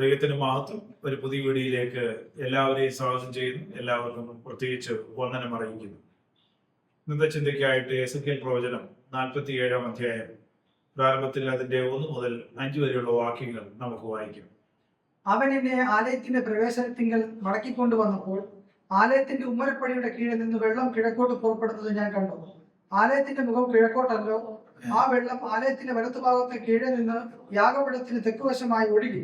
ദൈവത്തിന് മാത്രം ഒരു പുതിയ വീഡിയോയിലേക്ക് എല്ലാവരെയും സ്വാഗതം ചെയ്യുന്നു. എല്ലാവർക്കും പ്രത്യേകിച്ച് വന്ദനം അറിയിക്കുന്നു. ഇന്നത്തെ ചിന്തയ്ക്കായിട്ട് എസ് കെ പ്രവചനം നാൽപ്പത്തി ഏഴാം അധ്യായം. പ്രാരംഭത്തിൽ അതിന്റെ ഒന്ന് മുതൽ അഞ്ച് വരെയുള്ള വാക്യങ്ങൾ നമുക്ക് വായിക്കാം. അവൻ എന്നെ ആലയത്തിന്റെ പ്രവേശനത്തിങ്കൽ മടക്കിക്കൊണ്ടുവന്നപ്പോൾ ആലയത്തിന്റെ ഉമ്മരപ്പടിയുടെ കീഴിൽ നിന്ന് വെള്ളം കിഴക്കോട്ട് പുറപ്പെടുന്നത് ഞാൻ കണ്ടു. ആലയത്തിന്റെ മുഖം കിഴക്കോട്ടല്ലോ. ആ വെള്ളം ആലയത്തിന്റെ വലത്തുഭാഗത്തെ കീഴിൽ നിന്ന് യാഗപീഠത്തിന് തെക്കുവശമായി ഒഴുകി.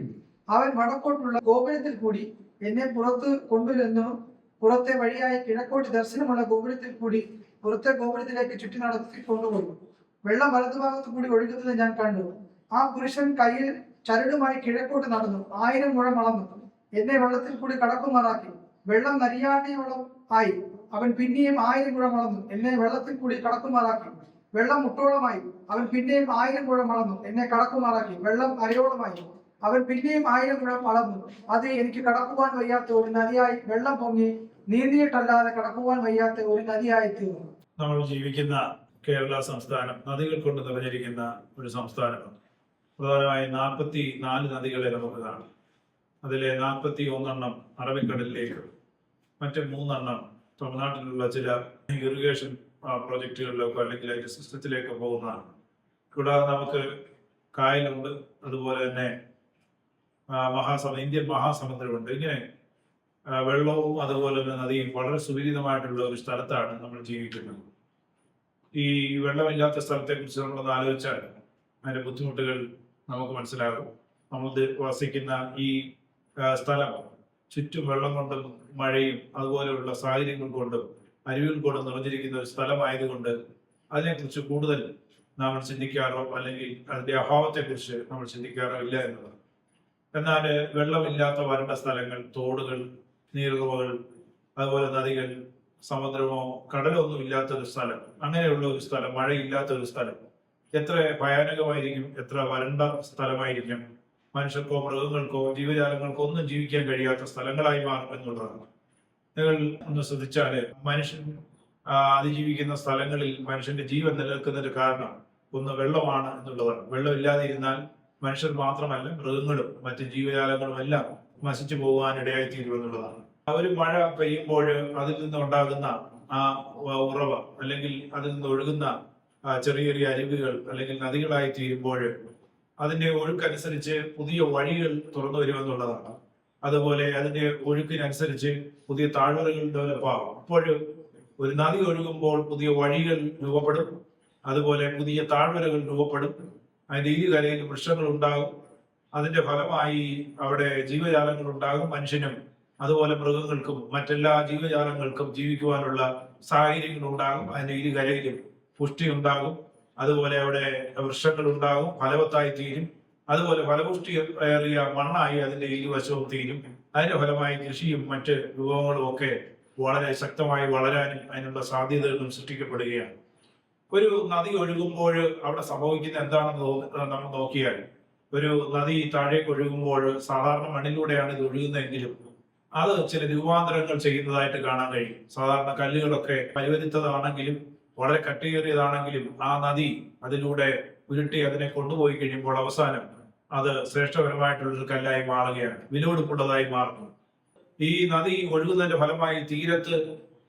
അവൻ വടക്കോട്ടുള്ള ഗോപുരത്തിൽ കൂടി എന്നെ പുറത്ത് കൊണ്ടുവരുന്നു പുറത്തെ വഴിയായി കിഴക്കോട്ട് ദർശനമുള്ള ഗോപുരത്തിൽ കൂടി പുറത്തെ ഗോപുരത്തിലേക്ക് ചുറ്റി നടത്തി കൊണ്ടുപോകുന്നു വെള്ളം വലതുഭാഗത്ത് കൂടി ഒഴുകുന്നത് ഞാൻ കണ്ടു. ആ പുരുഷൻ കയ്യിൽ ചരടുമായി കിഴക്കോട്ട് നടന്നു. ആയിരം മുഴം അളന്നു. എന്നെ വെള്ളത്തിൽ കൂടി കടക്കുമാറാക്കി. വെള്ളം നരിയാടിയോളം ആയി. അവൻ പിന്നെയും ആയിരം മുഴം അളന്നു. എന്നെ വെള്ളത്തിൽ കൂടി കടക്കുമാറാക്കി. വെള്ളം മുട്ടോളമായി. അവൻ പിന്നെയും ആയിരം മുഴം അളന്നു. എന്നെ കടക്കുമാറാക്കി. വെള്ളം അരയോളമായി. അവൻ പിന്നെയും ആയിരം മുഴം അളന്നു അത് എനിക്ക് കടക്കുവാൻ വയ്യാത്ത ഒരു നദിയായി വെള്ളം പൊങ്ങി നീന്തിയിട്ടല്ലാതെ കടക്കുവാൻ വയ്യാത്ത ഒരു നദിയായി തീർന്നു. നമ്മൾ ജീവിക്കുന്ന കേരള സംസ്ഥാനം നദികൾ കൊണ്ട് നിറഞ്ഞിരിക്കുന്ന ഒരു സംസ്ഥാനമാണ്. പ്രധാനമായും നാൽപ്പത്തി നാല് നദികളെ നമുക്ക് കാണാം അതിലെ നാൽപ്പത്തി ഒന്നെണ്ണം അറബിക്കടലിലേക്ക് മറ്റ് മൂന്നെണ്ണം തമിഴ്നാട്ടിലുള്ള ചില ഇറിഗേഷൻ പ്രോജക്റ്റുകളിലേക്കോ അല്ലെങ്കിൽ അതിന്റെ സിസ്റ്റത്തിലേക്കോ പോകുന്നതാണ്. കൂടാതെ നമുക്ക് കായലുണ്ട്. അതുപോലെ തന്നെ മഹാസമ ഇന്ത്യൻ മഹാസമുദ്രമുണ്ട് ഇങ്ങനെ വെള്ളവും അതുപോലെ തന്നെ നദിയും വളരെ സുപരിതമായിട്ടുള്ള ഒരു സ്ഥലത്താണ് നമ്മൾ ജീവിക്കുന്നത്. ഈ വെള്ളമില്ലാത്ത സ്ഥലത്തെക്കുറിച്ച് നമ്മളൊന്ന് ആലോചിച്ചാൽ അതിന്റെ ബുദ്ധിമുട്ടുകൾ നമുക്ക് മനസ്സിലാകും. നമ്മൾ വസിക്കുന്ന ഈ സ്ഥലം ചുറ്റും വെള്ളം കൊണ്ടും മഴയും അതുപോലെയുള്ള സാഹചര്യങ്ങൾ കൊണ്ടും അരുവികൾ കൊണ്ടും നിറഞ്ഞിരിക്കുന്ന ഒരു സ്ഥലമായതുകൊണ്ട് അതിനെക്കുറിച്ച് കൂടുതൽ നമ്മൾ ചിന്തിക്കാറോ അല്ലെങ്കിൽ അതിന്റെ അഭാവത്തെക്കുറിച്ച് നമ്മൾ ചിന്തിക്കാറോ ഇല്ല എന്നുള്ളത് എന്നാൽ വെള്ളമില്ലാത്ത വരണ്ട സ്ഥലങ്ങൾ തോടുകൾ നീർവകൾ അതുപോലെ നദികൾ സമുദ്രമോ കടലോ ഒന്നും ഇല്ലാത്ത ഒരു സ്ഥലം അങ്ങനെയുള്ള ഒരു സ്ഥലം മഴയില്ലാത്ത ഒരു സ്ഥലം. എത്ര ഭയാനകമായിരിക്കും എത്ര വരണ്ട സ്ഥലമായിരിക്കും മനുഷ്യർക്കോ മൃഗങ്ങൾക്കോ ജീവജാലങ്ങൾക്കോ ഒന്നും ജീവിക്കാൻ കഴിയാത്ത സ്ഥലങ്ങളായി മാറും എന്നുള്ളതാണ്. നിങ്ങൾ ഒന്ന് ശ്രദ്ധിച്ചാൽ മനുഷ്യൻ അതിജീവിക്കുന്ന സ്ഥലങ്ങളിൽ മനുഷ്യന്റെ ജീവൻ നിലനിൽക്കുന്നതിന് കാരണം ഒന്ന് വെള്ളമാണ് എന്നുള്ളതാണ്. വെള്ളമില്ലാതെ ഇരുന്നാൽ മനുഷ്യർ മാത്രമല്ല മൃഗങ്ങളും മറ്റ് ജീവജാലങ്ങളും എല്ലാം നശിച്ചു പോകാൻ ഇടയായിത്തീരും എന്നുള്ളതാണ്. ഒരു മഴ പെയ്യുമ്പോൾ അതിൽ നിന്ന് ഉണ്ടാകുന്ന ആ ഉറവ അല്ലെങ്കിൽ അതിൽ നിന്ന് ഒഴുകുന്ന ചെറിയ ചെറിയ അരുവികൾ അല്ലെങ്കിൽ നദികളായി തീരുമ്പോൾ അതിന്റെ ഒഴുക്കനുസരിച്ച് പുതിയ വഴികൾ തുറന്നു വരുമെന്നുള്ളതാണ്. അതുപോലെ അതിന്റെ ഒഴുക്കിനനുസരിച്ച് പുതിയ താഴ്വരകൾ ഡെവലപ്പ് ആകും അപ്പോഴും ഒരു നദി ഒഴുകുമ്പോൾ പുതിയ വഴികൾ രൂപപ്പെടും. അതുപോലെ പുതിയ താഴ്വരകൾ രൂപപ്പെടും. അതിന്റെ ഇരുകരയിൽ കരയിൽ വൃക്ഷങ്ങൾ ഉണ്ടാകും അതിന്റെ ഫലമായി അവിടെ ജീവജാലങ്ങൾ ഉണ്ടാകും മനുഷ്യനും. അതുപോലെ മൃഗങ്ങൾക്കും മറ്റെല്ലാ ജീവജാലങ്ങൾക്കും ജീവിക്കുവാനുള്ള സാഹചര്യങ്ങൾ ഉണ്ടാകും. അതിന്റെ ഇരുകരയിലും പുഷ്ടി ഉണ്ടാകും. അതുപോലെ അവിടെ വൃക്ഷങ്ങൾ ഉണ്ടാകും. ഫലവത്തായി തീരും. അതുപോലെ ഫലപുഷ്ടി ഏറിയ മണ്ണായി അതിന്റെ ഇരുവശവും തീരും. അതിന്റെ ഫലമായി കൃഷിയും മറ്റ് വിഭവങ്ങളും ഒക്കെ വളരെ ശക്തമായി വളരാനും അതിനുള്ള സാധ്യതകളും സൃഷ്ടിക്കപ്പെടുകയാണ്. ഒരു നദി ഒഴുകുമ്പോൾ അവിടെ സംഭവിക്കുന്ന എന്താണെന്ന് തോന്നി നമ്മൾ നോക്കിയാൽ ഒരു നദി താഴേക്ക് ഒഴുകുമ്പോൾ സാധാരണ മണ്ണിലൂടെയാണ് ഇത് ഒഴുകുന്നതെങ്കിലും അത് ചില രൂപാന്തരങ്ങൾ ചെയ്യുന്നതായിട്ട് കാണാൻ കഴിയും. സാധാരണ കല്ലുകളൊക്കെ പരിവരുത്തതാണെങ്കിലും വളരെ കട്ടിയേറിയതാണെങ്കിലും ആ നദി അതിലൂടെ ഉരുട്ടി അതിനെ കൊണ്ടുപോയി കഴിയുമ്പോൾ അവസാനം അത് ശ്രേഷ്ഠപരമായിട്ടുള്ളൊരു കല്ലായി മാറുകയാണ്. വിലപിടിപ്പുള്ളതായി മാറുന്നു. ഈ നദി ഒഴുകുന്നതിന്റെ ഫലമായി തീരത്ത്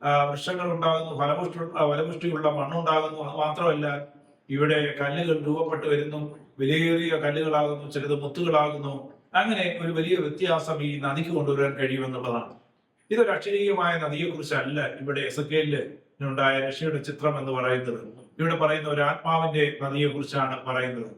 വൃക്ഷങ്ങൾ ഉണ്ടാകുന്നു ഫലപുഷ്ടി ഫലപുഷ്ടിയുള്ള മണ്ണുണ്ടാകുന്നു. അത് മാത്രമല്ല ഇവിടെ കല്ലുകൾ രൂപപ്പെട്ടു വരുന്നു വിലയേറിയ കല്ലുകളാകുന്നു ചിലത് മുത്തുകളാകുന്നു. അങ്ങനെ ഒരു വലിയ വ്യത്യാസം ഈ നദിക്ക് കൊണ്ടുവരാൻ കഴിയുമെന്നുള്ളതാണ്. ഇതൊരു അക്ഷരീയമായ നദിയെക്കുറിച്ചല്ല ഇവിടെ എസക്കേലിൽ ഉണ്ടായ രക്ഷയുടെ ചിത്രം എന്ന് പറയുന്നത്. ഇവിടെ പറയുന്ന ഒരു ആത്മാവിന്റെ നദിയെക്കുറിച്ചാണ് പറയുന്നത്.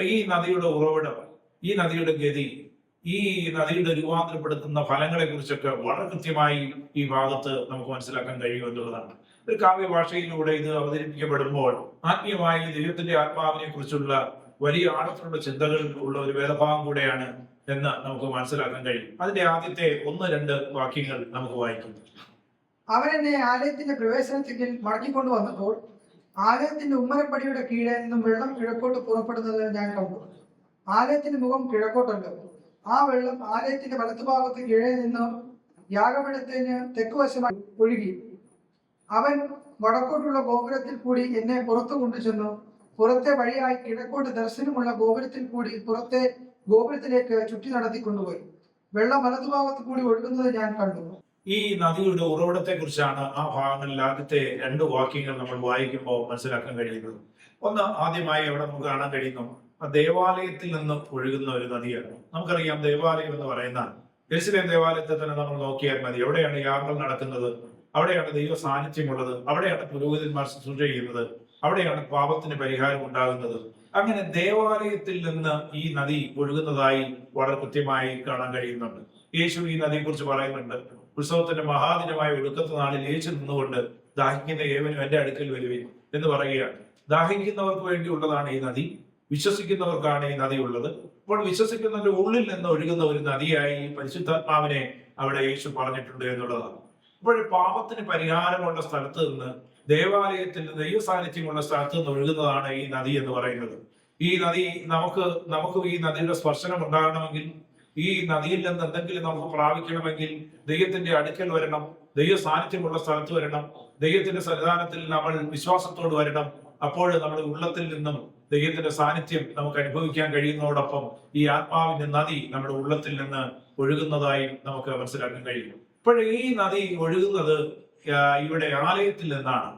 ഈ നദിയുടെ ഉറവിടം ഈ നദിയുടെ ഗതി ഈ നദിയുടെ രൂപാന്തരപ്പെടുത്തുന്ന ഫലങ്ങളെ കുറിച്ചൊക്കെ വളരെ കൃത്യമായി ഈ ഭാഗത്ത് നമുക്ക് മനസ്സിലാക്കാൻ കഴിയും എന്നുള്ളതാണ്. ഒരു കാവ്യ ഭാഷയിലൂടെ ഇത് അവതരിപ്പിക്കപ്പെടുമ്പോൾ ആത്മീയമായി ദൈവത്തിന്റെ ആത്മാവിനെ കുറിച്ചുള്ള വലിയ ആഴത്തിലുള്ള ചിന്തകൾ ഉള്ള ഒരു വേദഭാഗം കൂടെയാണ് എന്ന് നമുക്ക് മനസ്സിലാക്കാൻ കഴിയും. അതിന്റെ ആദ്യത്തെ ഒന്ന് രണ്ട് വാക്യങ്ങൾ നമുക്ക് വായിക്കുന്നു അവൻ എന്നെ ആലയത്തിന്റെ പ്രവേശനത്തിൽ മടക്കിക്കൊണ്ടു വന്നപ്പോൾ ആലയത്തിന്റെ ഉമ്മരപ്പടിയുടെ കീഴെ നിന്നും വെള്ളം കിഴക്കോട്ട് പുറപ്പെടുന്നത് ഞാൻ കണ്ടു. ആലയത്തിന്റെ മുഖം കിഴക്കോട്ടല്ലോ. ആ വെള്ളം ആലയത്തിന്റെ വലത്തുഭാഗത്ത് കീഴെ നിന്ന് യാഗപീഠത്തിന് തെക്കുവശമായി ഒഴുകി. അവൻ വടക്കോട്ടുള്ള ഗോപുരത്തിൽ കൂടി എന്നെ പുറത്തു കൊണ്ടുചെന്നു. പുറത്തെ വഴിയായി കിഴക്കോട്ട് ദർശനമുള്ള ഗോപുരത്തിൽ കൂടി പുറത്തെ ഗോപുരത്തിലേക്ക് ചുറ്റി നടത്തിക്കൊണ്ടുപോയി വെള്ളം വലതുഭാഗത്ത് കൂടി ഒഴുകുന്നത് ഞാൻ കണ്ടു. ഈ നദിയുടെ ഉറവിടത്തെ കുറിച്ചാണ് ആ ഭാഗങ്ങളിൽ ആദ്യത്തെ രണ്ട് വാക്യങ്ങൾ നമ്മൾ വായിക്കുമ്പോൾ മനസ്സിലാക്കാൻ കഴിയുന്നത്. ഒന്ന് ആദ്യമായി അവിടെ നമുക്ക് കാണാൻ കഴിയുന്നു. ദേവാലയത്തിൽ നിന്ന് ഒഴുകുന്ന ഒരു നദിയാണ്. നമുക്കറിയാം ദേവാലയം എന്ന് പറയുന്ന എരിശിലേം ദേവാലയത്തെ തന്നെ നമ്മൾ നോക്കിയാൽ മതി. എവിടെയാണ് യാഗങ്ങൾ നടക്കുന്നത്? അവിടെയാണ് ദൈവ സാന്നിധ്യമുള്ളത്. അവിടെയാണ് പുരോഹിതന്മാർ ശുശ്രൂഷ ചെയ്യുന്നത്. അവിടെയാണ് പാപത്തിന് പരിഹാരം ഉണ്ടാകുന്നത്. അങ്ങനെ ദേവാലയത്തിൽ നിന്ന് ഈ നദി ഒഴുകുന്നതായി വളരെ കൃത്യമായി കാണാൻ കഴിയുന്നുണ്ട്. യേശു ഈ നദിയെക്കുറിച്ച് പറയുന്നുണ്ട്. ഉത്സവത്തിന്റെ മഹാദിനമായ ഒഴുക്കത്തെ നാളിൽ യേശു നിന്നുകൊണ്ട് ദാഹിക്കുന്ന ഏവനും എന്റെ അടുക്കൽ വരുവേ എന്ന് പറയുകയാണ്. ദാഹിക്കുന്നവർക്ക് വേണ്ടിയുള്ളതാണ് ഈ നദി. വിശ്വസിക്കുന്നവർക്കാണ് ഈ നദി ഉള്ളത്. അപ്പോൾ വിശ്വസിക്കുന്നതിന്റെ ഉള്ളിൽ നിന്ന് ഒഴുകുന്ന ഒരു നദിയായി പരിശുദ്ധാത്മാവിനെ അവിടെ യേശു പറഞ്ഞിട്ടുണ്ട് എന്നുള്ളതാണ്. അപ്പോൾ പാപത്തിന് പരിഹാരമുള്ള സ്ഥലത്ത് നിന്ന് ദേവാലയത്തിൽ ദൈവ സാന്നിധ്യമുള്ള സ്ഥലത്ത് നിന്ന് ഒഴുകുന്നതാണ് ഈ നദി എന്ന് പറയുന്നത്. ഈ നദി നമുക്ക് നമുക്ക് ഈ നദിയുടെ സ്പർശനം ഉണ്ടാകണമെങ്കിൽ ഈ നദിയിൽ നിന്ന് എന്തെങ്കിലും നമുക്ക് പ്രാപിക്കണമെങ്കിൽ ദൈവത്തിന്റെ അടുക്കൽ വരണം ദൈവ സാന്നിധ്യമുള്ള സ്ഥലത്ത് വരണം ദൈവത്തിന്റെ സന്നിധാനത്തിൽ നമ്മൾ വിശ്വാസത്തോട് വരണം. അപ്പോൾ നമ്മുടെ ഉള്ളത്തിൽ നിന്നും ദൈവത്തിന്റെ സാന്നിധ്യം നമുക്ക് അനുഭവിക്കാൻ കഴിയുന്നതോടൊപ്പം ഈ ആത്മാവിന്റെ നദി നമ്മുടെ ഉള്ളത്തിൽ നിന്ന് ഒഴുകുന്നതായി നമുക്ക് മനസ്സിലാക്കാൻ കഴിയും. ഇപ്പോൾ ഈ നദി ഒഴുകുന്നത് ഇവിടെ ആലയത്തിൽ നിന്നാണ്.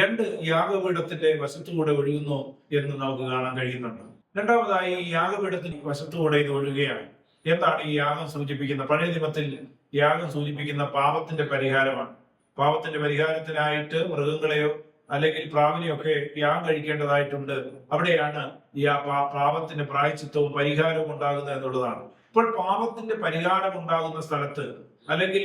രണ്ട് യാഗപീഠത്തിന്റെ വശത്തുകൂടെ ഒഴുകുന്നു എന്ന് നമുക്ക് കാണാൻ കഴിയുന്നുണ്ട്. രണ്ടാമതായി ഈ യാഗപീഠത്തിന്റെ വശത്തുകൂടെ ഇത് ഒഴുകുകയാണ്. എന്താണ് ഈ യാഗം സൂചിപ്പിക്കുന്ന? പഴയ നിയമത്തിൽ യാഗം സൂചിപ്പിക്കുന്ന പാപത്തിന്റെ പരിഹാരമാണ്. പാപത്തിന്റെ പരിഹാരത്തിനായിട്ട് മൃഗങ്ങളെയോ അല്ലെങ്കിൽ പ്രാവിനെയൊക്കെ യാഗം കഴിക്കേണ്ടതായിട്ടുണ്ട്. അവിടെയാണ് ഈ ആ പാപത്തിന്റെ പ്രായച്ചിത്വവും പരിഹാരവും ഉണ്ടാകുന്നത് എന്നുള്ളതാണ്. ഇപ്പോൾ പാപത്തിന്റെ പരിഹാരം ഉണ്ടാകുന്ന സ്ഥലത്ത് അല്ലെങ്കിൽ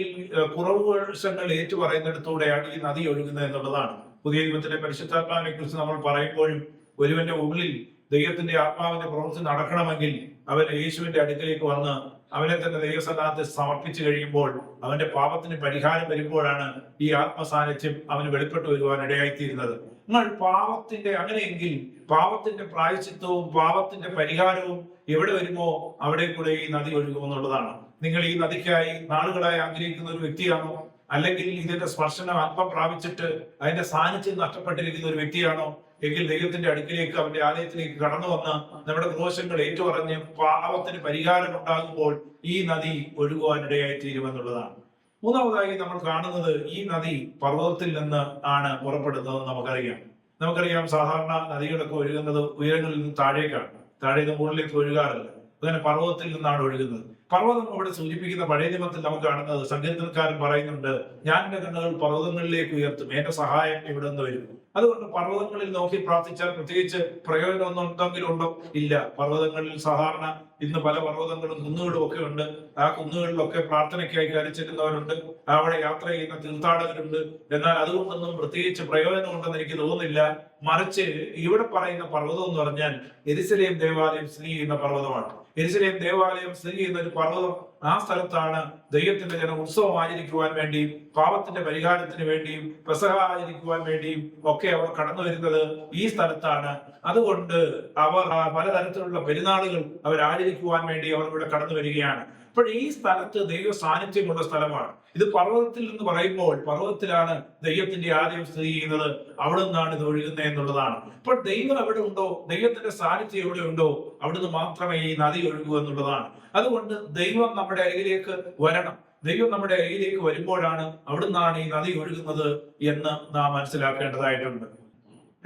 കുറവ് വർഷങ്ങൾ ഏറ്റു പറയുന്നിടത്തൂടെയാണ് ഈ നദി ഒഴുകുന്നത് എന്നുള്ളതാണ്. പുതിയ നിയമത്തിലെ പരിശുദ്ധാത്മാവിനെ കുറിച്ച് നമ്മൾ പറയുമ്പോഴും ഒരുവന്റെ ഉള്ളിൽ ദൈവത്തിന്റെ ആത്മാവിന്റെ പ്രവൃത്തി നടക്കണമെങ്കിൽ അവൻ യേശുവിന്റെ അടുക്കലേക്ക് വന്ന് അവനെ തന്നെ ദൈവസന്നാഹത്തിൽ സമർപ്പിച്ചു കഴിയുമ്പോൾ അവന്റെ പാപത്തിന് പരിഹാരം വരുമ്പോഴാണ് ഈ ആത്മസാന്നിധ്യം അവന് വെളിപ്പെട്ടു വരുവാൻ ഇടയായിത്തീരുന്നത്. നിങ്ങൾ പാപത്തിന്റെ അങ്ങനെയെങ്കിൽ പാപത്തിന്റെ പ്രായച്ചിത്വവും പാപത്തിന്റെ പരിഹാരവും എവിടെ വരുമോ അവിടെ കൂടെ ഈ നദി ഒഴുകുമെന്നുള്ളതാണ് നിങ്ങൾ ഈ നദിക്കായി നാളുകളായി ആഗ്രഹിക്കുന്ന ഒരു വ്യക്തിയാണോ? അല്ലെങ്കിൽ ഇതിന്റെ സ്പർശനം അല്പം പ്രാപിച്ചിട്ട് അതിന്റെ സാന്നിധ്യം നഷ്ടപ്പെട്ടിരിക്കുന്ന ഒരു വ്യക്തിയാണോ? എങ്കിൽ ദൈവത്തിന്റെ അടുക്കിലേക്ക് അവന്റെ ആലയത്തിലേക്ക് കടന്നു വന്ന് നമ്മുടെ ദോഷങ്ങൾ ഏറ്റുപറഞ്ഞ് പാപത്തിന് പരിഹാരം ഉണ്ടാകുമ്പോൾ ഈ നദി ഒഴുകുവാനിടയായി തീരുമെന്നുള്ളതാണ് മൂന്നാമതായി നമ്മൾ കാണുന്നത് ഈ നദി പർവതത്തിൽ നിന്ന് ആണ് പുറപ്പെടുന്നത് നമുക്കറിയാം. നമുക്കറിയാം സാധാരണ നദികളൊക്കെ ഒഴുകുന്നത് ഉയരങ്ങളിൽ നിന്ന് താഴേക്കാണ്. താഴെ നിന്ന് മുകളിലേക്ക് ഒഴുകാറില്ല. അങ്ങനെ പർവതത്തിൽ നിന്നാണ് ഒഴുകുന്നത്. പർവതം ഇവിടെ സൂചിപ്പിക്കുന്ന പഴയ നിയമത്തിൽ നമുക്ക് കാണുന്നത് സങ്കീർത്തനക്കാരൻ പറയുന്നുണ്ട് ഞാൻ എന്റെ കണ്ണുകൾ പർവതങ്ങളിലേക്ക് ഉയർത്തും. എന്റെ സഹായം ഇവിടെ നിന്ന് വരും അതുകൊണ്ട് പർവതങ്ങളിൽ നോക്കി പ്രാർത്ഥിച്ചാൽ പ്രത്യേകിച്ച് പ്രയോജനം എന്തെങ്കിലും ഉണ്ടോ ഇല്ല. പർവതങ്ങളിൽ സാധാരണ ഇന്ന് പല പർവതങ്ങളും കുന്നുകളും ഒക്കെ ഉണ്ട്. ആ കുന്നുകളിലൊക്കെ പ്രാർത്ഥനയ്ക്കായി കരച്ചിരുന്നവരുണ്ട് അവിടെ യാത്ര ചെയ്യുന്ന തീർത്ഥാടകരുണ്ട്. എന്നാൽ അതുകൊണ്ടൊന്നും പ്രത്യേകിച്ച് പ്രയോജനം ഉണ്ടെന്ന് എനിക്ക് തോന്നുന്നില്ല. മറിച്ച് ഇവിടെ പറയുന്ന പർവതം എന്ന് പറഞ്ഞാൽ എരിസലേം ദേവാലയം സ്ഥിതി ചെയ്യുന്ന പർവതമാണ്. എരിസലേം ദേവാലയം സ്ഥിതി ചെയ്യുന്ന ഒരു പർവതം ആ സ്ഥലത്താണ് ദൈവത്തിന്റെ ജനം ഉത്സവം ആചരിക്കുവാൻ വേണ്ടിയും പാപത്തിന്റെ പരിഹാരത്തിന് വേണ്ടിയും പെസഹ ആചരിക്കുവാൻ വേണ്ടിയും ഒക്കെ അവർ കടന്നു വരുന്നത് ഈ സ്ഥലത്താണ്. അതുകൊണ്ട് അവർ പലതരത്തിലുള്ള പെരുന്നാളുകൾ അവർ ആചരിക്കുവാൻ വേണ്ടി അവർ ഇവിടെ കടന്നു വരികയാണ്. അപ്പോൾ ഈ സ്ഥലത്ത് ദൈവ സാന്നിധ്യമുള്ള സ്ഥലമാണ്. ഇത് പർവതത്തിൽ എന്ന് പറയുമ്പോൾ പർവതത്തിലാണ് ദൈവത്തിന്റെ ആദ്യം സ്ഥിതി ചെയ്യുന്നത്. അവിടെ നിന്നാണ് ഇത് ഒഴുകുന്നത് എന്നുള്ളതാണ്. അപ്പോൾ ദൈവം അവിടെ ഉണ്ടോ? ദൈവത്തിന്റെ സാന്നിധ്യം എവിടെ ഉണ്ടോ? അവിടുന്ന് മാത്രമേ ഈ നദി ഒഴുകൂ എന്നുള്ളതാണ്. അതുകൊണ്ട് ദൈവം നമ്മുടെ അരികിലേക്ക് വരണം. ദൈവം നമ്മുടെ അരികിലേക്ക് വരുമ്പോഴാണ് അവിടുന്നാണ് ഈ നദി ഒഴുകുന്നത് എന്ന് നാം മനസ്സിലാക്കേണ്ടതായിട്ടുണ്ട്.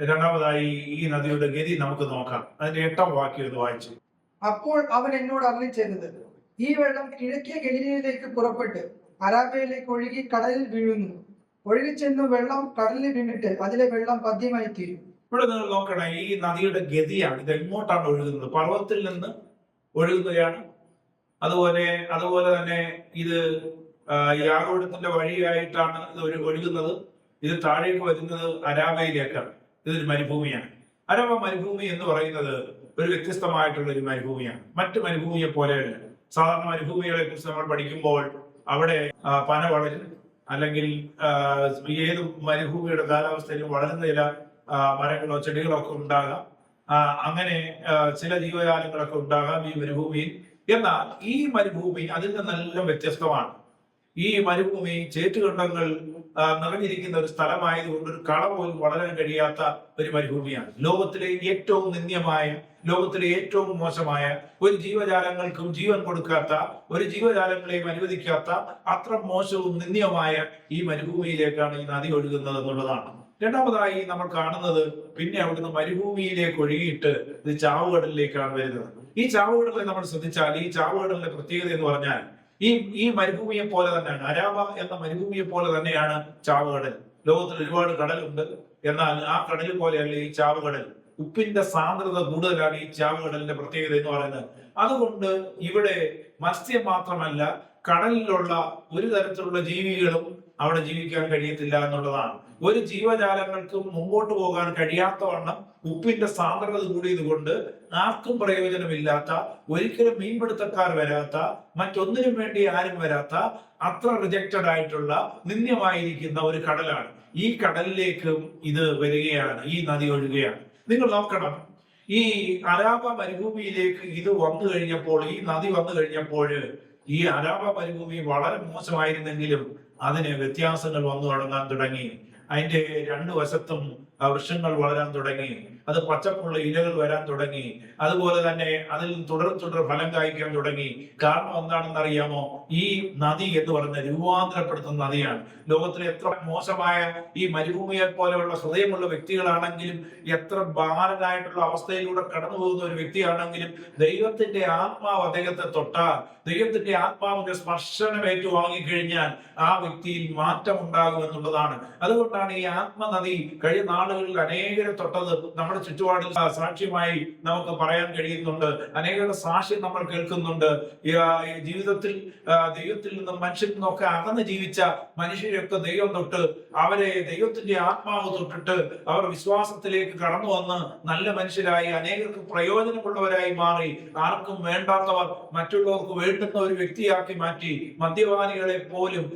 രണ്ടാമതായി ഈ നദിയുടെ ഗതി നമുക്ക് നോക്കാം. അതിന്റെ എട്ടാം വാക്യം ഇത് വായിച്ചു. അപ്പോൾ അവൻ എന്നോട് അറിയിച്ചത് ഈ വെള്ളം കിഴക്കേ ഗലീലയിലേക്ക് പുറപ്പെട്ട് അരാബിയയിലേക്ക് ഒഴുകി കടലിൽ വീഴുന്നു. ഒഴുകിച്ചെന്ന് വെള്ളം കടലിൽ വീണിട്ട് അതിലെ വെള്ളം പദ്യമായി തീരും. ഇവിടെ നിങ്ങൾ നോക്കണം ഈ നദിയുടെ ഗതിയാണ് ഇത് എങ്ങോട്ടാണ് ഒഴുകുന്നത്? പർവതത്തിൽ നിന്ന് ഒഴുകുകയാണ്. അതുപോലെ അതുപോലെ തന്നെ ഇത് യാഗോടത്തിന്റെ വഴിയായിട്ടാണ് ഇത് ഒഴുകുന്നത്. ഇത് താഴേക്ക് വരുന്നത് അരാബയിലേക്കാണ്. ഇതൊരു മരുഭൂമിയാണ്. അരാബ മരുഭൂമി എന്ന് പറയുന്നത് ഒരു വ്യത്യസ്തമായിട്ടുള്ള ഒരു മരുഭൂമിയാണ്. മറ്റു മരുഭൂമിയെ പോലെയല്ല സാധാരണ മരുഭൂമികളെ കുറിച്ച് നമ്മൾ പഠിക്കുമ്പോൾ അവിടെ പന വളരും അല്ലെങ്കിൽ ഏത് മരുഭൂമിയുടെ കാലാവസ്ഥയിലും വളരുന്ന ചില മരങ്ങളോ ചെടികളോ ഒക്കെ ഉണ്ടാകാം അങ്ങനെ ചില ജീവജാലങ്ങളൊക്കെ ഉണ്ടാകാം ഈ മരുഭൂമിയിൽ. എന്നാൽ ഈ മരുഭൂമി അതിൽ നല്ല വ്യത്യസ്തമാണ്. ഈ മരുഭൂമി ചേറ്റുകണ്ടങ്ങൾ നിറഞ്ഞിരിക്കുന്ന ഒരു സ്ഥലമായതുകൊണ്ട് ഒരു കള പോലും വളരാൻ കഴിയാത്ത ഒരു മരുഭൂമിയാണ്. ലോകത്തിലെ ഏറ്റവും നിന്ദ്യമായ ലോകത്തിലെ ഏറ്റവും മോശമായ ഒരു ജീവജാലങ്ങൾക്കും ജീവൻ കൊടുക്കാത്ത ഒരു ജീവജാലങ്ങളെയും അനുവദിക്കാത്ത അത്ര മോശവും നിന്ദ്യമായ ഈ മരുഭൂമിയിലേക്കാണ് ഈ നദി ഒഴുകുന്നത് എന്നുള്ളതാണ്. രണ്ടാമതായി നമ്മൾ കാണുന്നത് പിന്നെ അവിടുന്ന് മരുഭൂമിയിലേക്ക് ഒഴുകിയിട്ട് ഇത് ചാവുകടലിലേക്കാണ് വരുന്നത്. ഈ ചാവുകടലിൽ നമ്മൾ ശ്രദ്ധിച്ചാൽ ഈ ചാവുകടലിന്റെ പ്രത്യേകത എന്ന് പറഞ്ഞാൽ ഈ ഈ മരുഭൂമിയെ പോലെ തന്നെയാണ്. അരാബ എന്ന മരുഭൂമിയെ പോലെ തന്നെയാണ് ചാവുകടൽ. ലോകത്തിൽ ഒരുപാട് കടലുണ്ട്. എന്നാൽ ആ കടൽ പോലെയല്ല ഈ ചാവുകടൽ. ഉപ്പിന്റെ സാന്ദ്രത കൂടുതലാണ് ഈ ചാവുകടലിന്റെ പ്രത്യേകത എന്ന് പറയുന്നത്. അതുകൊണ്ട് ഇവിടെ മത്സ്യം മാത്രമല്ല കടലിലുള്ള ഒരു തരത്തിലുള്ള ജീവികളും അവിടെ ജീവിക്കാൻ കഴിയത്തില്ല എന്നുള്ളതാണ്. ഒരു ജീവജാലങ്ങൾക്കും മുമ്പോട്ട് പോകാൻ കഴിയാത്തവണ്ണം ഉപ്പിന്റെ സാന്ദ്രത കൂടിയത് കൊണ്ട് ആർക്കും പ്രയോജനമില്ലാത്ത ഒരിക്കലും മീൻപിടുത്തക്കാർ വരാത്ത മറ്റൊന്നിനും വേണ്ടി ആരും വരാത്ത അത്ര റിജക്റ്റഡ് ആയിട്ടുള്ള നിന്ദ്യമായിരിക്കുന്ന ഒരു കടലാണ്. ഈ കടലിലേക്കും ഇത് വരികയാണ് ഈ നദി ഒഴുകുകയാണ്. നിങ്ങൾ നോക്കണം. ഈ അരാബ മരുഭൂമിയിലേക്ക് ഇത് വന്നു കഴിഞ്ഞപ്പോൾ ഈ നദി വന്നു കഴിഞ്ഞപ്പോൾ ഈ അരാബ മരുഭൂമി വളരെ മോശമായിരുന്നെങ്കിലും അതിന് വ്യത്യാസങ്ങൾ വന്നു തുടങ്ങാൻ തുടങ്ങി. അതിന്റെ രണ്ടു വശത്തും വൃക്ഷങ്ങൾ വളരാൻ തുടങ്ങി. അത് പച്ചപ്പുള്ള ഇലകൾ വരാൻ തുടങ്ങി. അതുപോലെ തന്നെ അതിൽ തുടർ തുടർ ഫലം കായ്ക്കാൻ തുടങ്ങി. കാരണം എന്താണെന്ന് അറിയാമോ? ഈ നദി എന്ന് പറയുന്ന രൂപാന്തരപ്പെടുത്തുന്ന നദിയാണ്. ലോകത്തിലെ എത്ര മോശമായ ഈ മരുഭൂമിയെ പോലെയുള്ള ഹൃദയമുള്ള വ്യക്തികളാണെങ്കിലും എത്ര ബാലനായിട്ടുള്ള അവസ്ഥയിലൂടെ കടന്നു പോകുന്ന ഒരു വ്യക്തിയാണെങ്കിലും ദൈവത്തിന്റെ ആത്മാവ് അദ്ദേഹത്തെ തൊട്ടാൽ ദൈവത്തിന്റെ ആത്മാവിന്റെ സ്പർശനം ഏറ്റുവാങ്ങിക്കഴിഞ്ഞാൽ ആ വ്യക്തിയിൽ മാറ്റം ഉണ്ടാകും എന്നുള്ളതാണ്. അതുകൊണ്ടാണ് ഈ ആത്മനദി കഴിഞ്ഞ നാളുകളിൽ അനേകരെ തൊട്ടത്. നമ്മുടെ ചുറ്റുപാടിൽ സാക്ഷ്യമായി നമുക്ക് പറയാൻ കഴിയുന്നുണ്ട്. അനേകരുടെ സാക്ഷ്യം നമ്മൾ കേൾക്കുന്നുണ്ട്. ജീവിതത്തിൽ ദൈവത്തിൽ നിന്നും മനുഷ്യരിൽ നിന്നൊക്കെ അകന്ന് ജീവിച്ച മനുഷ്യരെയൊക്കെ ദൈവം തൊട്ട് അവരെ ദൈവത്തിന്റെ ആത്മാവ് തൊട്ടിട്ട് അവർ വിശ്വാസത്തിലേക്ക് കടന്നു വന്ന് നല്ല മനുഷ്യരായി അനേകർക്ക് പ്രയോജനമുള്ളവരായി മാറി ആർക്കും വേണ്ടാത്തവർ മറ്റുള്ളവർക്ക് വേണ്ടുന്ന ഒരു വ്യക്തിയാക്കി മാറ്റി മദ്യപാനികളെ പോലും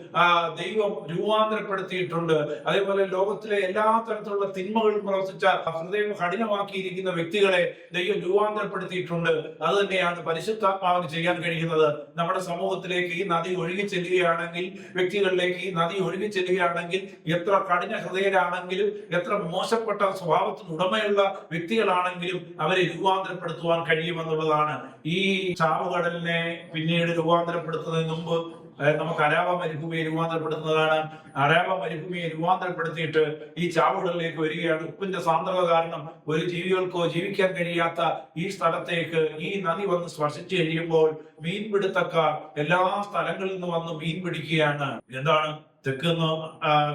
ദൈവം രൂപാന്തരപ്പെടുത്തിയിട്ടുണ്ട്. അതേപോലെ ലോകത്തിലെ എല്ലാ തരത്തിലുള്ള തിന്മകളും പ്രവർത്തിച്ച ഹൃദയം കഠിനമാക്കിയിരിക്കുന്ന വ്യക്തികളെ ദൈവം രൂപാന്തരപ്പെടുത്തിയിട്ടുണ്ട്. അത് തന്നെയാണ് പരിശുദ്ധാത്മാവിന് ചെയ്യാൻ കഴിയുന്നത്. നമ്മുടെ സമൂഹത്തിലേക്ക് ഈ നദി ഒഴുകി ചെല്ലുകയാണെങ്കിൽ വ്യക്തികളിലേക്ക് ഈ നദി ഒഴുകി ചെല്ലുകയാണെങ്കിൽ എത്ര കഠിന ഹൃദയരാണെങ്കിലും എത്ര മോശപ്പെട്ട സ്വഭാവത്തിന് ഉടമയുള്ള വ്യക്തികളാണെങ്കിലും അവരെ രൂപാന്തരപ്പെടുത്തുവാൻ കഴിയുമെന്നുള്ളതാണ്. ഈ ചാവുകടലിനെ പിന്നീട് രൂപാന്തരപ്പെടുത്തുന്നതിന് മുമ്പ് അതായത് നമുക്ക് അരാബ മരുഭൂമിയെ രൂപാന്തരപ്പെടുത്തുന്നതാണ്. അരാബ മരുഭൂമിയെ രൂപാന്തരപ്പെടുത്തിയിട്ട് ഈ ചാവുകളിലേക്ക് വരികയാണ്. ഉപ്പിന്റെ സാന്ദ്രത കാരണം ഒരു ജീവികൾക്കോ ജീവിക്കാൻ കഴിയാത്ത ഈ സ്ഥലത്തേക്ക് ഈ നദി വന്ന് സ്പർശിച്ചു കഴിയുമ്പോൾ മീൻപിടുത്തക്കാർ എല്ലാ സ്ഥലങ്ങളിൽ നിന്ന് വന്ന് മീൻ പിടിക്കുകയാണ്. എന്താണ്? തെക്കുന്ന്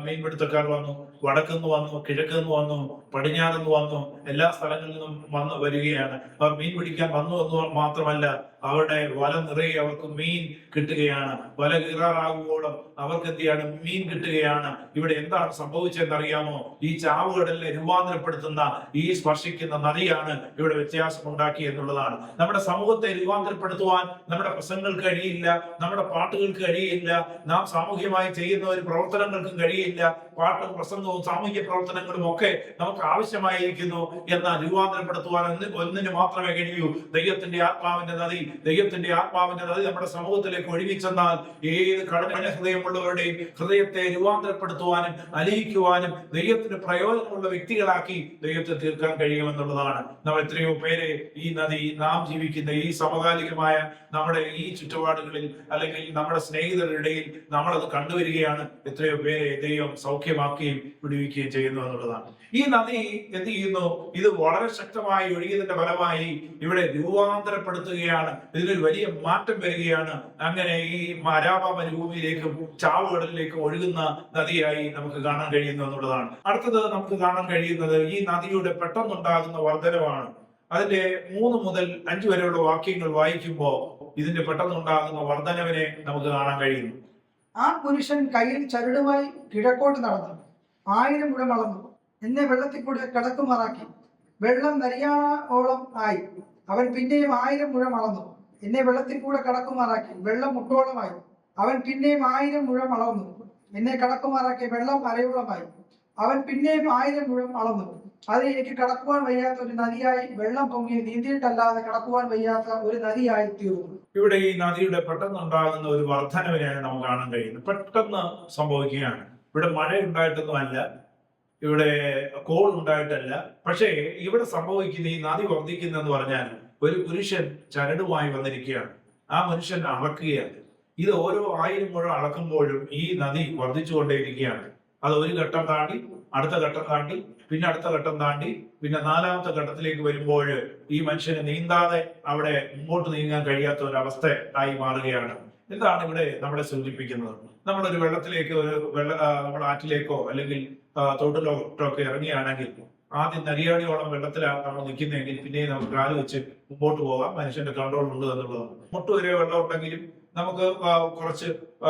മീൻപിടുത്തക്കാർ വന്നു വടക്കുന്ന് വന്നു കിഴക്കുന്ന് വന്നു പടിഞ്ഞാറുന്ന് വന്നു എല്ലാ സ്ഥലങ്ങളിൽ നിന്നും വന്ന് വരികയാണ്. അവർ മീൻ പിടിക്കാൻ വന്നു എന്ന് മാത്രമല്ല അവരുടെ വല നിറയെ അവർക്ക് മീൻ കിട്ടുകയാണ്. വല കീറാറാകുമ്പോഴും അവർക്ക് എന്ത് ചെയ്യാണ്? മീൻ കിട്ടുകയാണ്. ഇവിടെ എന്താണ് സംഭവിച്ചതെന്ന് അറിയാമോ ഈ ചാവുകടലിനെ രൂപാന്തരപ്പെടുത്തുന്ന ഈ സ്പർശിക്കുന്ന നദിയാണ് ഇവിടെ വ്യത്യാസം ഉണ്ടാക്കി എന്നുള്ളതാണ്. നമ്മുടെ സമൂഹത്തെ രൂപാന്തരപ്പെടുത്തുവാൻ നമ്മുടെ പ്രസംഗങ്ങൾക്ക് കഴിയില്ല നമ്മുടെ പാട്ടുകൾക്ക് കഴിയില്ല. നാം സാമൂഹ്യമായി ചെയ്യുന്ന ഒരു പ്രവർത്തനങ്ങൾക്കും കഴിയില്ല. പാട്ടും പ്രസംഗവും സാമൂഹ്യ പ്രവർത്തനങ്ങളും ഒക്കെ നമുക്ക് ആവശ്യമായിരിക്കുന്നു എന്ന് രൂപാന്തരപ്പെടുത്തുവാൻ ഒന്ന് ഒന്നിന് മാത്രമേ കഴിയൂ. ദൈവത്തിന്റെ ആത്മാവിന്റെ നദി ദൈവത്തിന്റെ ആത്മാവിന്റെ നദി നമ്മുടെ സമൂഹത്തിലേക്ക് ഒഴുകിച്ചെന്നാൽ ഏത് കഠിന ഹൃദയമുള്ളവരുടെയും ഹൃദയത്തെ രൂപാന്തരപ്പെടുത്തുവാനും അലിയിക്കുവാനും ദൈവത്തിന് പ്രയോജനമുള്ള വ്യക്തികളാക്കി ദൈവത്തെ തീർക്കാൻ കഴിയുമെന്നുള്ളതാണ്. നമ്മൾ എത്രയോ പേരെ ഈ നദി നാം ജീവിക്കുന്ന ഈ സമകാലികമായ നമ്മുടെ ഈ ചുറ്റുപാടുകളിൽ അല്ലെങ്കിൽ നമ്മുടെ സ്നേഹിതരുടെ ഇടയിൽ നമ്മളത് കണ്ടുവരികയാണ്. എത്രയോ പേരെ ദൈവം സൗഖ്യമാക്കുകയും വിടുവിക്കുകയും ചെയ്യുന്നു എന്നുള്ളതാണ്. ഈ നദി എന്ത് ചെയ്യുന്നു? ഇത് വളരെ ശക്തമായി ഒഴുകിയതിന്റെ ഫലമായി ഇവിടെ രൂപാന്തരപ്പെടുത്തുകയാണ്. ഇതിനൊരു വലിയ മാറ്റം വരികയാണ്. അങ്ങനെ ഈ മരാബ മരുഭൂമിയിലേക്കും ചാവുകടലിലേക്കും ഒഴുകുന്ന നദിയായി നമുക്ക് കാണാൻ കഴിയുന്നു എന്നുള്ളതാണ്. അടുത്തത് നമുക്ക് കാണാൻ കഴിയുന്നത് ഈ നദിയുടെ പെട്ടെന്നുണ്ടാകുന്ന വർധനവാണ്. അതിന്റെ മൂന്ന് മുതൽ അഞ്ചു വരെയുള്ള വാക്യങ്ങൾ വായിക്കുമ്പോൾ ഇതിന്റെ പെട്ടെന്നുണ്ടാകുന്ന വർധനവിനെ നമുക്ക് കാണാൻ കഴിയുന്നു. ആ പുരുഷൻ കയ്യിൽ ചരടുമായി കിഴക്കോട്ട് നടന്നു. ആയിരം മുഴം അളന്നു. എന്നെ വെള്ളത്തിൽ കൂടെ കിടക്കുമാറാക്കി. വെള്ളം നരിയാണോളം ആയി. അവൻ പിന്നെയും ആയിരം മുഴം അളന്നു. എന്നെ വെള്ളത്തിൽ കൂടെ കടക്കുമാറാക്കി. വെള്ളം മുട്ടോളമായി. അവൻ പിന്നെയും ആയിരം മുഴം അളന്നു. എന്നെ കടക്കുമാറാക്കി. വെള്ളം അരയോളമായി. അവൻ പിന്നെയും ആയിരം മുഴം അളന്നു. അത് എനിക്ക് കടക്കുവാൻ വയ്യാത്ത ഒരു നദിയായി വെള്ളം പൊങ്ങി നീന്തിയിട്ടല്ലാതെ കടക്കുവാൻ വയ്യാത്ത ഒരു നദിയായി തീർന്നു. ഇവിടെ ഈ നദിയുടെ പെട്ടെന്ന് ഉണ്ടാകുന്ന ഒരു വർധനവിനെയാണ് നമുക്ക് കാണാൻ കഴിയുന്നത്. പെട്ടെന്ന് സംഭവിക്കുകയാണ്. ഇവിടെ മഴ ഉണ്ടായിട്ടൊന്നുമല്ല ഇവിടെ കോൾ ഉണ്ടായിട്ടല്ല പക്ഷേ ഇവിടെ സംഭവിക്കുന്ന ഈ നദി വർദ്ധിക്കുന്നെന്ന് പറഞ്ഞാൽ ഒരു പുരുഷൻ ചരടുമായി വന്നിരിക്കുകയാണ്. ആ മനുഷ്യൻ അളക്കുകയാണ്. ഇത് ഓരോ ആയിരം മുഴം അളക്കുമ്പോഴും ഈ നദി വർദ്ധിച്ചുകൊണ്ടേയിരിക്കുകയാണ്. അത് ഒരു ഘട്ടം താണ്ടി അടുത്ത ഘട്ടം താണ്ടി പിന്നെ അടുത്ത ഘട്ടം താണ്ടി പിന്നെ നാലാമത്തെ ഘട്ടത്തിലേക്ക് വരുമ്പോൾ ഈ മനുഷ്യന് നീന്താതെ അവിടെ മുമ്പോട്ട് നീങ്ങാൻ കഴിയാത്ത ഒരു ആയി മാറുകയാണ്. ഇതാണ് ഇവിടെ നമ്മളെ സൂചിപ്പിക്കുന്നത്. നമ്മൾ ഒരു വെള്ളത്തിലേക്ക് ഒരു വെള്ള നമ്മുടെ ആറ്റിലേക്കോ അല്ലെങ്കിൽ ആ, തോട്ടിലോട്ടോ ഒക്കെ ഇറങ്ങിയാണെങ്കിൽ ആദ്യം നരിയാടിയോളം വെള്ളത്തിലാണ് നമ്മൾ നിൽക്കുന്നതെങ്കിൽ പിന്നെ നമുക്ക് കാൽ വെച്ച് മുമ്പോട്ട് പോകാം മനുഷ്യന്റെ കൺട്രോൾ ഉണ്ട് എന്നുള്ളതാണ്. മുട്ട് വരെ വെള്ളം ഉണ്ടെങ്കിലും നമുക്ക് കുറച്ച്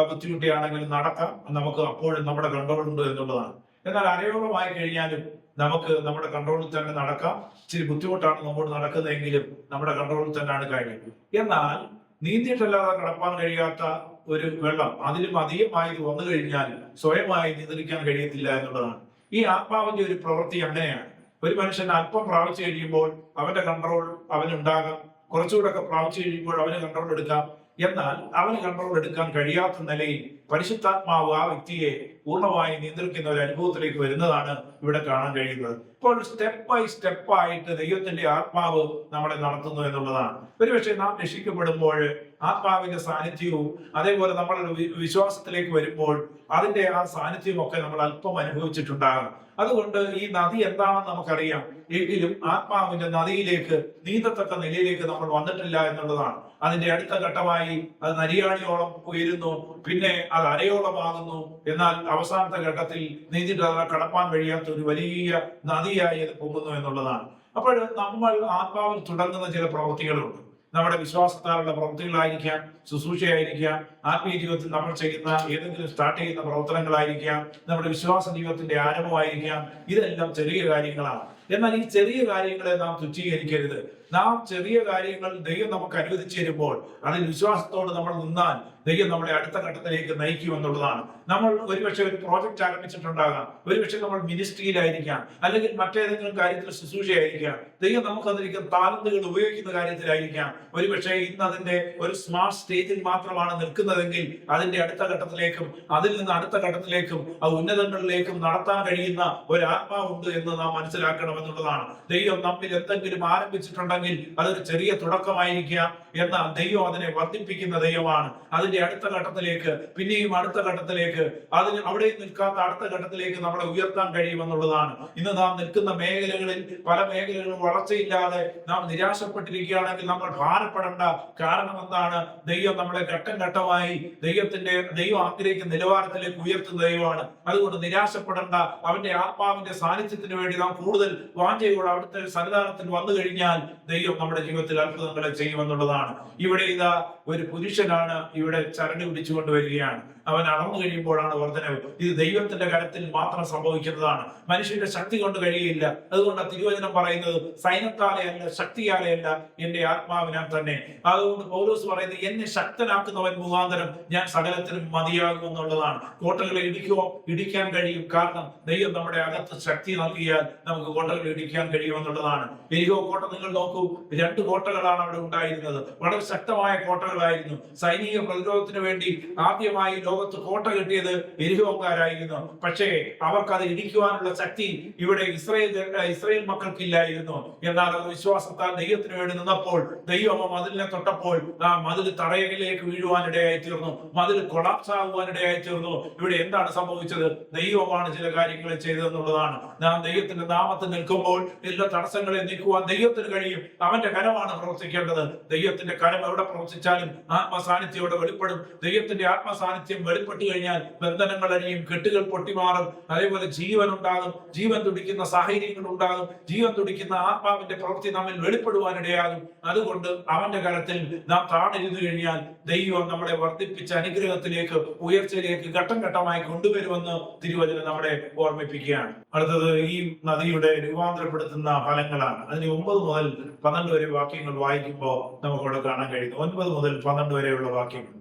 ബുദ്ധിമുട്ടിയാണെങ്കിലും നടക്കാം. നമുക്ക് അപ്പോഴും നമ്മുടെ കൺട്രോൾ ഉണ്ട് എന്നുള്ളതാണ്. എന്നാൽ അരയോളമായി കഴിഞ്ഞാലും നമുക്ക് നമ്മുടെ കൺട്രോളിൽ തന്നെ നടക്കാം. ഇച്ചിരി ബുദ്ധിമുട്ടാണ് നമ്മോട് നടക്കുന്നതെങ്കിലും നമ്മുടെ കൺട്രോളിൽ തന്നെയാണ് കാര്യം. എന്നാൽ നീന്തിയിട്ടല്ലാതെ കടപ്പാൻ കഴിയാത്ത ഒരു വെള്ളം അതിലും അധികമായി വന്നു കഴിഞ്ഞാൽ സ്വയമായി നിയന്ത്രിക്കാൻ കഴിയത്തില്ല എന്നുള്ളതാണ്. ഈ ആത്മാവിന്റെ ഒരു പ്രവൃത്തി അങ്ങനെയാണ്. ഒരു മനുഷ്യൻ അല്പം പ്രാപിച്ചു കഴിയുമ്പോൾ അവന്റെ കൺട്രോൾ അവനുണ്ടാകാം. കുറച്ചുകൂടെ ഒക്കെ പ്രാപിച്ചു കഴിയുമ്പോൾ അവന് കൺട്രോൾ എടുക്കാം. എന്നാൽ അവന് കൺട്രോൾ എടുക്കാൻ കഴിയാത്ത നിലയിൽ പരിശുദ്ധാത്മാവ് ആ വ്യക്തിയെ പൂർണമായി നിയന്ത്രിക്കുന്ന ഒരു അനുഭവത്തിലേക്ക് വരുന്നതാണ് ഇവിടെ കാണാൻ കഴിയുന്നത്. ഇപ്പോൾ സ്റ്റെപ്പ് ബൈ സ്റ്റെപ്പ് ആയിട്ട് ദൈവത്തിന്റെ ആത്മാവ് നമ്മളെ നടത്തുന്നു എന്നുള്ളതാണ്. ഒരുപക്ഷെ നാം രക്ഷിക്കപ്പെടുമ്പോൾ ആത്മാവിന്റെ സാന്നിധ്യവും അതേപോലെ നമ്മൾ വിശ്വാസത്തിലേക്ക് വരുമ്പോൾ അതിന്റെ ആ സാന്നിധ്യവും ഒക്കെ നമ്മൾ അല്പം അനുഭവിച്ചിട്ടുണ്ടാകും. അതുകൊണ്ട് ഈ നദി എന്താണെന്ന് നമുക്കറിയാം. എങ്കിലും ആത്മാവിന്റെ നദിയിലേക്ക് നീന്തത്തക്ക നിലയിലേക്ക് നമ്മൾ വന്നിട്ടില്ല എന്നുള്ളതാണ്. അതിന്റെ അടുത്ത ഘട്ടമായി അത് നരിയാണിയോളം ഉയരുന്നു പിന്നെ അത് അരയോളമാകുന്നു. എന്നാൽ അവസാനത്തെ ഘട്ടത്തിൽ നീന്തിട്ട് അത് കടപ്പാൻ കഴിയാത്ത ഒരു വലിയ നദിയായി അത് പോകുന്നു എന്നുള്ളതാണ്. അപ്പോൾ നമ്മൾ ആത്മാവിൽ തുടങ്ങുന്ന ചില പ്രവൃത്തികളുണ്ട്. നമ്മുടെ വിശ്വാസത്താലുള്ള പ്രവൃത്തികളായിരിക്കാം ശുശ്രൂഷയായിരിക്കാം ആത്മീയ ജീവിതത്തിൽ നമ്മൾ ചെയ്യുന്ന ഏതെങ്കിലും സ്റ്റാർട്ട് ചെയ്യുന്ന പ്രവർത്തനങ്ങളായിരിക്കാം നമ്മുടെ വിശ്വാസ ജീവിതത്തിന്റെ ആരംഭമായിരിക്കാം. ഇതെല്ലാം ചെറിയ കാര്യങ്ങളാണ്. എന്നാൽ ഈ ചെറിയ കാര്യങ്ങളെ നാം തുച്ഛീകരിക്കരുത്. നാം ചെറിയ കാര്യങ്ങൾ ദൈവം നമുക്ക് അനുവദിച്ചു തരുമ്പോൾ അതിൽ വിശ്വാസത്തോട് നമ്മൾ നിന്നാൽ ദൈവം നമ്മളെ അടുത്ത ഘട്ടത്തിലേക്ക് നയിക്കും എന്നുള്ളതാണ്. നമ്മൾ ഒരുപക്ഷെ ഒരു പ്രോജക്റ്റ് ആരംഭിച്ചിട്ടുണ്ടാകാം. ഒരുപക്ഷെ നമ്മൾ മിനിസ്ട്രിയിലായിരിക്കാം അല്ലെങ്കിൽ മറ്റേതെങ്കിലും കാര്യത്തിൽ ശുശ്രൂഷയായിരിക്കാം. ദൈവം നമുക്ക് അതിലേക്ക് താലന്തുകൾ ഉപയോഗിക്കുന്ന കാര്യത്തിലായിരിക്കാം. ഒരുപക്ഷെ ഇന്ന് അതിന്റെ ഒരു സ്മാർട്ട് സ്റ്റേജിൽ മാത്രമാണ് നിൽക്കുന്നതെങ്കിൽ അതിന്റെ അടുത്ത ഘട്ടത്തിലേക്കും അതിൽ നിന്ന് അടുത്ത ഘട്ടത്തിലേക്കും ആ ഉന്നതങ്ങളിലേക്കും നടത്താൻ കഴിയുന്ന ഒരു ആത്മാവുണ്ട് എന്ന് നാം മനസ്സിലാക്കണം എന്നുള്ളതാണ് ദൈവം നമ്മിൽ എന്തെങ്കിലും ആരംഭിച്ചിട്ടുണ്ടെങ്കിൽ അതൊരു ചെറിയ തുടക്കമായിരിക്കാം എന്നാൽ ദൈവം അതിനെ വർദ്ധിപ്പിക്കുന്ന ദൈവമാണ്. അതിന്റെ അടുത്ത ഘട്ടത്തിലേക്ക് പിന്നെയും അടുത്ത ഘട്ടത്തിലേക്ക് അതിന് അവിടെ നിൽക്കാത്ത അടുത്ത ഘട്ടത്തിലേക്ക് നമ്മളെ ഉയർത്താൻ കഴിയുമെന്നുള്ളതാണ്. ഇന്ന് നാം നിൽക്കുന്ന മേഖലകളിൽ പല മേഖലകളും വളർച്ചയില്ലാതെ നാം നിരാശപ്പെട്ടിരിക്കുകയാണെങ്കിൽ നമ്മൾ ഭാരപ്പെടേണ്ട കാരണം എന്താണ്? ദൈവം നമ്മളെ ഘട്ടം ഘട്ടമായി ദൈവത്തിന്റെ ദൈവം ആഗ്രഹിക്കുന്ന നിലവാരത്തിലേക്ക് ഉയർത്തുന്ന ദൈവമാണ്. അതുകൊണ്ട് നിരാശപ്പെടേണ്ട അവന്റെ ആത്മാവിന്റെ സാന്നിധ്യത്തിന് വേണ്ടി നാം കൂടുതൽ വാഞ്ചയോടെ അവിടുത്തെ സന്നിധാനത്തിൽ വന്നു കഴിഞ്ഞാൽ ദൈവം നമ്മുടെ ജീവിതത്തിൽ അത്ഭുതങ്ങളെ ചെയ്യുമെന്നുള്ളതാണ്. ഇവിടെ ഇതാ ഒരു പുരുഷനാണ് ഇവിടെ ചരട് പിടിച്ചുകൊണ്ട് വരികയാണ്. അവൻ അളന്നു കഴിയുമ്പോഴാണ് വർധനവ് ഇത് ദൈവത്തിന്റെ കരത്തിൽ മാത്രം സംഭവിക്കുന്നതാണ്. മനുഷ്യന്റെ ശക്തി കൊണ്ട് കഴിയില്ല അതുകൊണ്ട് തിരുവചനം പറയുന്നത് സൈന്യത്താലെ അല്ല ശക്തിയാലെ അല്ല എന്റെ ആത്മാവിനാൽ തന്നെ. അതുകൊണ്ട് പൗലോസ് പറയുന്നത് എന്നെ ശക്തനാക്കുന്നവൻ മുഖാന്തരം ഞാൻ സകലത്തിനും മതിയാകും എന്നുള്ളതാണ്. കോട്ടകളെ ഇടിക്കുമോ ഇടിക്കാൻ കഴിയും. കാരണം ദൈവം നമ്മുടെ അകത്ത് ശക്തി നൽകിയാൽ നമുക്ക് കോട്ടകളെ ഇടിക്കാൻ കഴിയും എന്നുള്ളതാണ്. എനിക്കോ കോട്ട നിങ്ങൾ നോക്കൂ. രണ്ട് കോട്ടകളാണ് അവിടെ ഉണ്ടായിരുന്നത്. വളരെ ശക്തമായ കോട്ടകളായിരുന്നു. സൈനിക പ്രതിരോധത്തിന് വേണ്ടി ആദ്യമായി ലോകത്ത് കോട്ട കിട്ടിയത് എരിഹോക്കാരായിരുന്നു പക്ഷേ അവർക്ക് അത് ഇടിക്കുവാനുള്ള ശക്തി ഇവിടെ ഇസ്രയേൽ ഇസ്രയേൽ മക്കൾക്കില്ലായിരുന്നു. എന്നാൽ അത് വിശ്വാസത്താൽ ദൈവത്തിന് വേണ്ടി നിന്നപ്പോൾ ദൈവം മതിലിനെ തൊട്ടപ്പോൾ ആ മതിൽ തടയകിലേക്ക് വീഴുവാനിടയായി തീർന്നു മതിൽ കൊളാപ്സ് ആകുവാനിടയായി തീർന്നു ഇവിടെ എന്താണ് സംഭവിച്ചത്? ദൈവമാണ് ചില കാര്യങ്ങൾ ചെയ്തതെന്നുള്ളതാണ്. നാം ദൈവത്തിന്റെ നാമത്തിൽ നിൽക്കുമ്പോൾ എല്ലാ തടസ്സങ്ങളെ നീക്കുവാൻ ദൈവത്തിന് കഴിയും. അവന്റെ കരമാണ് പ്രവർത്തിക്കേണ്ടത്. ദൈവത്തിന്റെ കരം എവിടെ പ്രവർത്തിച്ചാലും ആത്മസാന്നിധ്യം അവിടെ വെളിപ്പെടും. ദൈവത്തിന്റെ ആത്മസാന്നിധ്യം വെളിപ്പെട്ടു കഴിഞ്ഞാൽ ബന്ധനങ്ങൾ അഴിയും കെട്ടുകൾ പൊട്ടിമാറും അതേപോലെ ജീവൻ ഉണ്ടാകും. ജീവൻ തുടിക്കുന്ന സാഹചര്യങ്ങൾ ഉണ്ടാകും. ജീവൻ തുടിക്കുന്ന ആത്മാവിന്റെ പ്രവൃത്തി നമ്മിൽ വെളിപ്പെടുവാനിടയാകും അതുകൊണ്ട് അവന്റെ കരത്തിൽ നാം താണിരുന്നു കഴിഞ്ഞാൽ ദൈവം നമ്മളെ വർദ്ധിപ്പിച്ച അനുഗ്രഹത്തിലേക്ക് ഉയർച്ചയിലേക്ക് ഘട്ടം ഘട്ടമായി കൊണ്ടുവരുമെന്ന് തിരുവചനം നമ്മളെ ഓർമ്മിപ്പിക്കുകയാണ്. അടുത്തത് ഈ നദിയുടെ രൂപാന്തരപ്പെടുത്തുന്ന ഫലങ്ങളാണ്. അതിന് ഒമ്പത് മുതൽ പന്ത്രണ്ട് വരെ വാക്യങ്ങൾ വായിക്കുമ്പോൾ നമുക്കവിടെ കാണാൻ കഴിയുന്നു. ഒൻപത് മുതൽ പന്ത്രണ്ട് വരെയുള്ള വാക്യങ്ങൾ.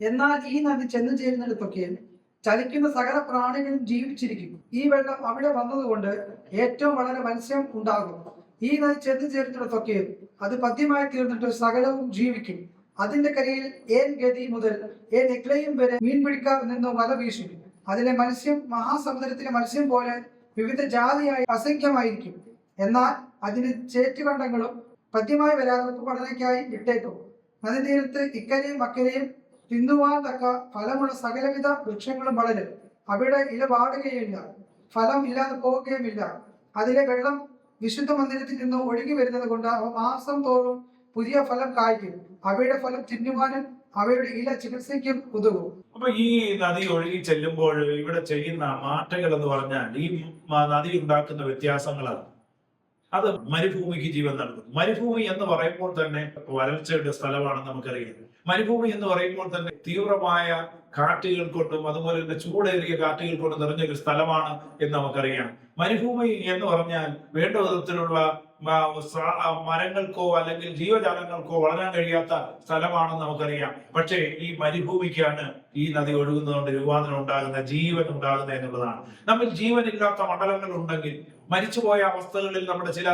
എന്നാൽ ഈ നദി ചെന്നു ചേരുന്നിടത്തൊക്കെ ചലിക്കുന്ന സകല പ്രാണികളും ജീവിച്ചിരിക്കും ഈ വെള്ളം അവിടെ വന്നതുകൊണ്ട് ഏറ്റവും വളരെ മത്സ്യം ഉണ്ടാകും. ഈ നദി ചെന്നു ചേരുന്നിടത്തൊക്കെ അത് പദ്യമായി തീർന്നിട്ട് സകലവും ജീവിക്കും. അതിന്റെ കരയിൽ ഏൻ ഗതി മുതൽ ഏൻ എക്ലയും വരെ മീൻ പിടിക്കാർ നിന്ന് വല വീശും. അതിലെ മത്സ്യം മഹാസമുദ്രത്തിലെ മത്സ്യം പോലെ വിവിധ ജാതിയായി അസംഖ്യമായിരിക്കും. എന്നാൽ അതിന് ചേറ്റുകണ്ടങ്ങളും പദ്യമായി വരാതെ പഠനയ്ക്കായി ഇട്ടേക്കും. നദീതീരത്ത് ഇക്കരയും അക്കരെയും തിന്നുവാൻ തക്ക ഫലമുള്ള സകലവിധ വൃക്ഷങ്ങളും വളരും. അവിടെ ഇല വാടുകയില്ല ഫലം ഇല്ലാതെ പോവുകയുമില്ല. അതിലെ വെള്ളം വിശുദ്ധ മന്ദിരത്തിൽ നിന്ന് ഒഴുകി വരുന്നത് കൊണ്ട് അവ മാസം തോറും പുതിയ ഫലം കായ്ക്കും. അവയുടെ ഫലം തിന്നുവാനും അവയുടെ ഇല ചികിത്സയ്ക്കും ഉതകും. അപ്പൊ ഈ നദി ഒഴുകി ചെല്ലുമ്പോൾ ഇവിടെ ചെയ്യുന്ന മാറ്റങ്ങൾ എന്ന് പറഞ്ഞാൽ ഈ നദി ഉണ്ടാക്കുന്ന വ്യത്യാസങ്ങളാണ്. അത് മരുഭൂമിക്ക് ജീവൻ നൽകുന്നു. മരുഭൂമി എന്ന് പറയുമ്പോൾ തന്നെ വരൾച്ചയുടെ സ്ഥലമാണെന്ന് നമുക്കറിയാം. മരുഭൂമി എന്ന് പറയുമ്പോൾ തന്നെ തീവ്രമായ കാറ്റുകൾ കൊണ്ടും അതുപോലെ തന്നെ ചൂടേറിയ കാറ്റുകൾ കൊണ്ടും നിറഞ്ഞ ഒരു സ്ഥലമാണ് എന്ന് നമുക്കറിയാം. മരുഭൂമി എന്ന് പറഞ്ഞാൽ വേണ്ട വിധത്തിലുള്ള മരങ്ങൾക്കോ അല്ലെങ്കിൽ ജീവജാലങ്ങൾക്കോ വളരാൻ കഴിയാത്ത സ്ഥലമാണെന്ന് നമുക്കറിയാം. പക്ഷേ ഈ മരുഭൂമിക്കാണ് ഈ നദി ഒഴുകുന്നതുകൊണ്ട് രൂപാന്തരം ഉണ്ടാകുന്ന ജീവൻ ഉണ്ടാകുന്നത് എന്നുള്ളതാണ്. നമ്മൾ ജീവനില്ലാത്ത മണ്ഡലങ്ങൾ ഉണ്ടെങ്കിൽ മരിച്ചുപോയ അവസ്ഥകളിൽ നമ്മുടെ ചില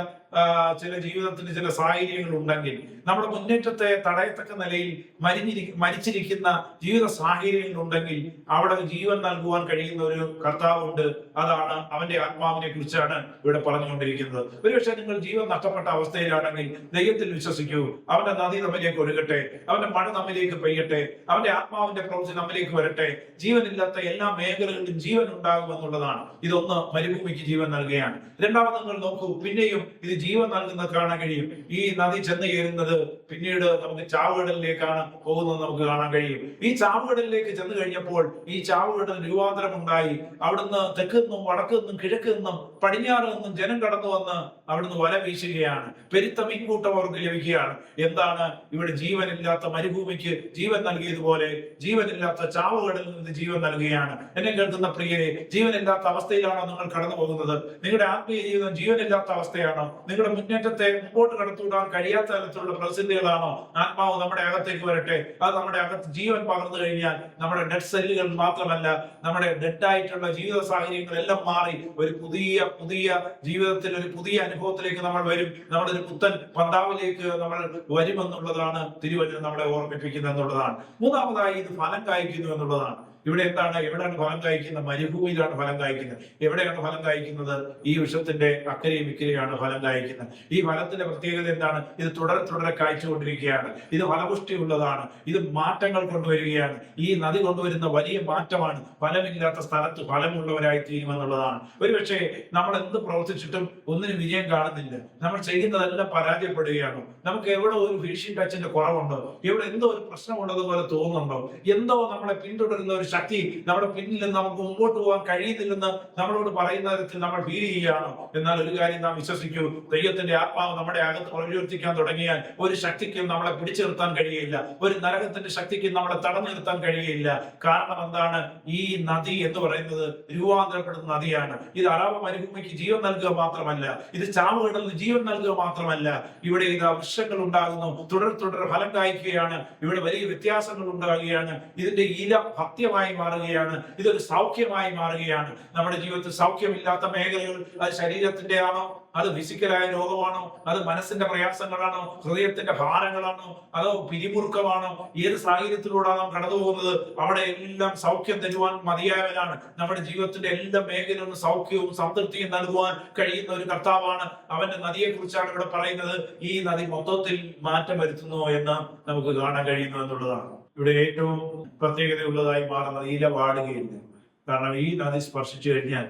ചില ജീവിതത്തിന് ചില സാഹചര്യങ്ങൾ ഉണ്ടെങ്കിൽ നമ്മുടെ മുന്നേറ്റത്തെ തടയത്തക്ക നിലയിൽ മരിഞ്ഞിരി മരിച്ചിരിക്കുന്ന ജീവിത സാഹചര്യങ്ങൾ ഉണ്ടെങ്കിൽ അവിടെ ജീവൻ നൽകുവാൻ കഴിയുന്ന ഒരു കർത്താവുണ്ട്. അതാണ് അവന്റെ ആത്മാവിനെ കുറിച്ചാണ് ഇവിടെ പറഞ്ഞുകൊണ്ടിരിക്കുന്നത്. ഒരുപക്ഷെ നിങ്ങൾ ജീവൻ നഷ്ടപ്പെട്ട അവസ്ഥയിലാണെങ്കിൽ ദൈവത്തിൽ വിശ്വസിക്കൂ അവന്റെ നദി നമ്മിലേക്ക് ഒഴുകട്ടെ അവന്റെ മഴ നമ്മിലേക്ക് പെയ്യട്ടെ അവന്റെ ആത്മാവിന്റെ പ്രവൃത്തി നമ്മിലേക്ക് വരട്ടെ. ജീവനില്ലാത്ത എല്ലാ മേഖലകളിലും ജീവൻ ഉണ്ടാകും എന്നുള്ളതാണ്. ഇതൊന്ന് മരുഭൂമിക്ക് ജീവൻ നൽകുകയാണ്. രണ്ടാമത് നിങ്ങൾ നോക്കൂ പിന്നെയും ഇത് ജീവൻ നൽകുന്നത് കാണാൻ കഴിയും. ഈ നദി ചെന്ന് കയറുന്നത് പിന്നീട് നമുക്ക് ചാവുകടലിലേക്കാണ് പോകുന്നത് നമുക്ക് കാണാൻ കഴിയും. ഈ ചാവുകടലിലേക്ക് ചെന്ന് കഴിഞ്ഞപ്പോൾ ഈ ചാവുകടൽ രൂപാന്തരം ഉണ്ടായി. അവിടുന്ന് തെക്ക് നിന്നും വടക്ക് നിന്നും കിഴക്ക് നിന്നും പടിഞ്ഞാറ് നിന്നും ജനം കടന്നു വന്ന് അവിടുന്ന് വല വീശുകയാണ്. പെരുത്ത മീൻകൂട്ടം അവർക്ക് ലഭിക്കുകയാണ്. എന്താണ് ഇവിടെ ജീവനില്ലാത്ത മരുഭൂമിക്ക് ജീവൻ നൽകിയതുപോലെ ജീവനില്ലാത്ത ചാവുകടലിൽ നിന്ന് ജീവൻ നൽകുകയാണ്. എന്നെ കേൾക്കുന്ന പ്രിയരെ ജീവനില്ലാത്ത അവസ്ഥയിലാണോ നിങ്ങൾ കടന്നു പോകുന്നത് നിങ്ങളുടെ ആത്മീയ ജീവിതം ജീവനില്ലാത്ത അവസ്ഥയാണോ? നിങ്ങളുടെ മുന്നേറ്റത്തെ മുമ്പോട്ട് കടത്തുവിടാൻ കഴിയാത്ത തരത്തിലുള്ള പ്രതിസന്ധികളാണോ? ആത്മാവ് നമ്മുടെ അകത്തേക്ക് വരട്ടെ. അത് നമ്മുടെ അകത്ത് ജീവൻ പകർന്നു കഴിഞ്ഞാൽ നമ്മുടെ ഡെഡ് സെല്ലുകൾ മാത്രമല്ല നമ്മുടെ ഡെഡായിട്ടുള്ള ജീവിത സാഹചര്യങ്ങളെല്ലാം മാറി ഒരു പുതിയ പുതിയ ജീവിതത്തിൽ ഒരു പുതിയ അനുഭവത്തിലേക്ക് നമ്മൾ വരും. നമ്മുടെ ഒരു പുത്തൻ പന്താവിലേക്ക് നമ്മൾ വരുമെന്നുള്ളതാണ് തിരുവചനം നമ്മളെ ഓർമ്മിപ്പിക്കുന്നത് എന്നുള്ളതാണ്. മൂന്നാമതായി ഇത് ഫലം കായ്ക്കുന്നു എന്നുള്ളതാണ് ഇവിടെ എന്താണ്? എവിടെയാണ് ഫലം കായ്ക്കുന്നത്? മരുഭൂമിയിലാണ് ഫലം കായ്ക്കുന്നത്. എവിടെയാണ് ഫലം കായ്ക്കുന്നത്? ഈ വിഷത്തിന്റെ അക്കരയും ഇക്കരയാണ് ഫലം കായ്ക്കുന്നത്. ഈ ഫലത്തിന്റെ പ്രത്യേകത എന്താണ്? ഇത് തുടരെ തുടരെ കായ്ച്ചുകൊണ്ടിരിക്കുകയാണ്. ഇത് ഫലപുഷ്ടി ഉള്ളതാണ് ഇത് മാറ്റങ്ങൾ കൊണ്ടുവരികയാണ്. ഈ നദി കൊണ്ടുവരുന്ന വലിയ മാറ്റമാണ് ഫലമില്ലാത്ത സ്ഥലത്ത് ഫലമുള്ളവരായി തീരുമെന്നുള്ളതാണ്. ഒരുപക്ഷെ നമ്മൾ എന്ത് പ്രവർത്തിച്ചിട്ടും ഒന്നിനും വിജയം കാണുന്നില്ല. നമ്മൾ ചെയ്യുന്നതെല്ലാം പരാജയപ്പെടുകയാണ്. നമുക്ക് എവിടെ ഒരു ഭീഷണി ടച്ചിന്റെ കുറവുണ്ടോ? എവിടെ എന്തോ ഒരു പ്രശ്നമുള്ളതുപോലെ തോന്നുന്നുണ്ടോ? എന്തോ നമ്മളെ പിന്തുടരുന്ന ഒരു ശക്തി നമ്മുടെ പിന്നിൽ നമുക്ക് മുമ്പോട്ട് പോകാൻ കഴിയുന്നില്ലെന്ന് നമ്മളോട് പറയുന്ന തരത്തിൽ നമ്മൾ ഫീൽ ചെയ്യുകയാണ്. എന്നാൽ ഒരു കാര്യം നാം വിശ്വസിക്കൂ ദൈവത്തിന്റെ ആത്മാവ് നമ്മുടെ അകത്ത് പ്രചോദിപ്പിക്കാൻ തുടങ്ങിയാൽ ഒരു ശക്തിക്കും നമ്മളെ പിടിച്ചു നിർത്താൻ കഴിയില്ല. ഒരു നരകത്തിന്റെ ശക്തിക്കും നമ്മളെ തടഞ്ഞു നിർത്താൻ കഴിയില്ല. കാരണം എന്താണ്? ഈ നദി എന്ന് പറയുന്നത് രൂപാന്തരപ്പെടുന്ന നദിയാണ്. ഇത് അറബ് മരുഭൂമിക്ക് ജീവൻ നൽകുക മാത്രമല്ല ഇത് ചാവുകടലിന് ജീവൻ നൽകുക മാത്രമല്ല. ഇവിടെ ഇത് വൃക്ഷങ്ങൾ ഉണ്ടാകുന്നു തുടർ തുടർ ഫലം കായ്ക്കുകയാണ്. ഇവിടെ വലിയ വ്യത്യാസങ്ങൾ ഉണ്ടാകുകയാണ്. ഇതിന്റെ ഇല ഭക്ത്യമായി മാറുകയാണ്. ഇതൊരു സൗഖ്യമായി മാറുകയാണ്. നമ്മുടെ ജീവിതത്തിൽ സൗഖ്യമില്ലാത്ത മേഖലകൾ അത് ശരീരത്തിന്റെ ആണോ അത് ഫിസിക്കലായ രോഗമാണോ? അത് മനസ്സിന്റെ പ്രയാസങ്ങളാണോ? ഹൃദയത്തിന്റെ ഭാരങ്ങളാണോ? അതോ പിരിമുറുക്കമാണോ? ഏത് സാഹചര്യത്തിലൂടെയാണ് നാം കടന്നു പോകുന്നത്? അവിടെ എല്ലാം സൗഖ്യം തരുവാൻ മതിയായവനാണ് നമ്മുടെ ജീവിതത്തിന്റെ എല്ലാ മേഖലയിലും സൗഖ്യവും സംതൃപ്തിയും നൽകുവാൻ കഴിയുന്ന ഒരു കർത്താവാണ് അവന്റെ നദിയെ കുറിച്ചാണ് ഇവിടെ പറയുന്നത്. ഈ നദി മൊത്തത്തിൽ മാറ്റം വരുത്തുന്നു എന്ന് നമുക്ക് കാണാൻ കഴിയുന്നു എന്നുള്ളതാണ്. ഇവിടെ ഏറ്റവും പ്രത്യേകതയുള്ളതായി മാറുന്നത് ഇല വാടുകയില്ല കാരണം ഈ നദി സ്പർശിച്ചു കഴിഞ്ഞാൽ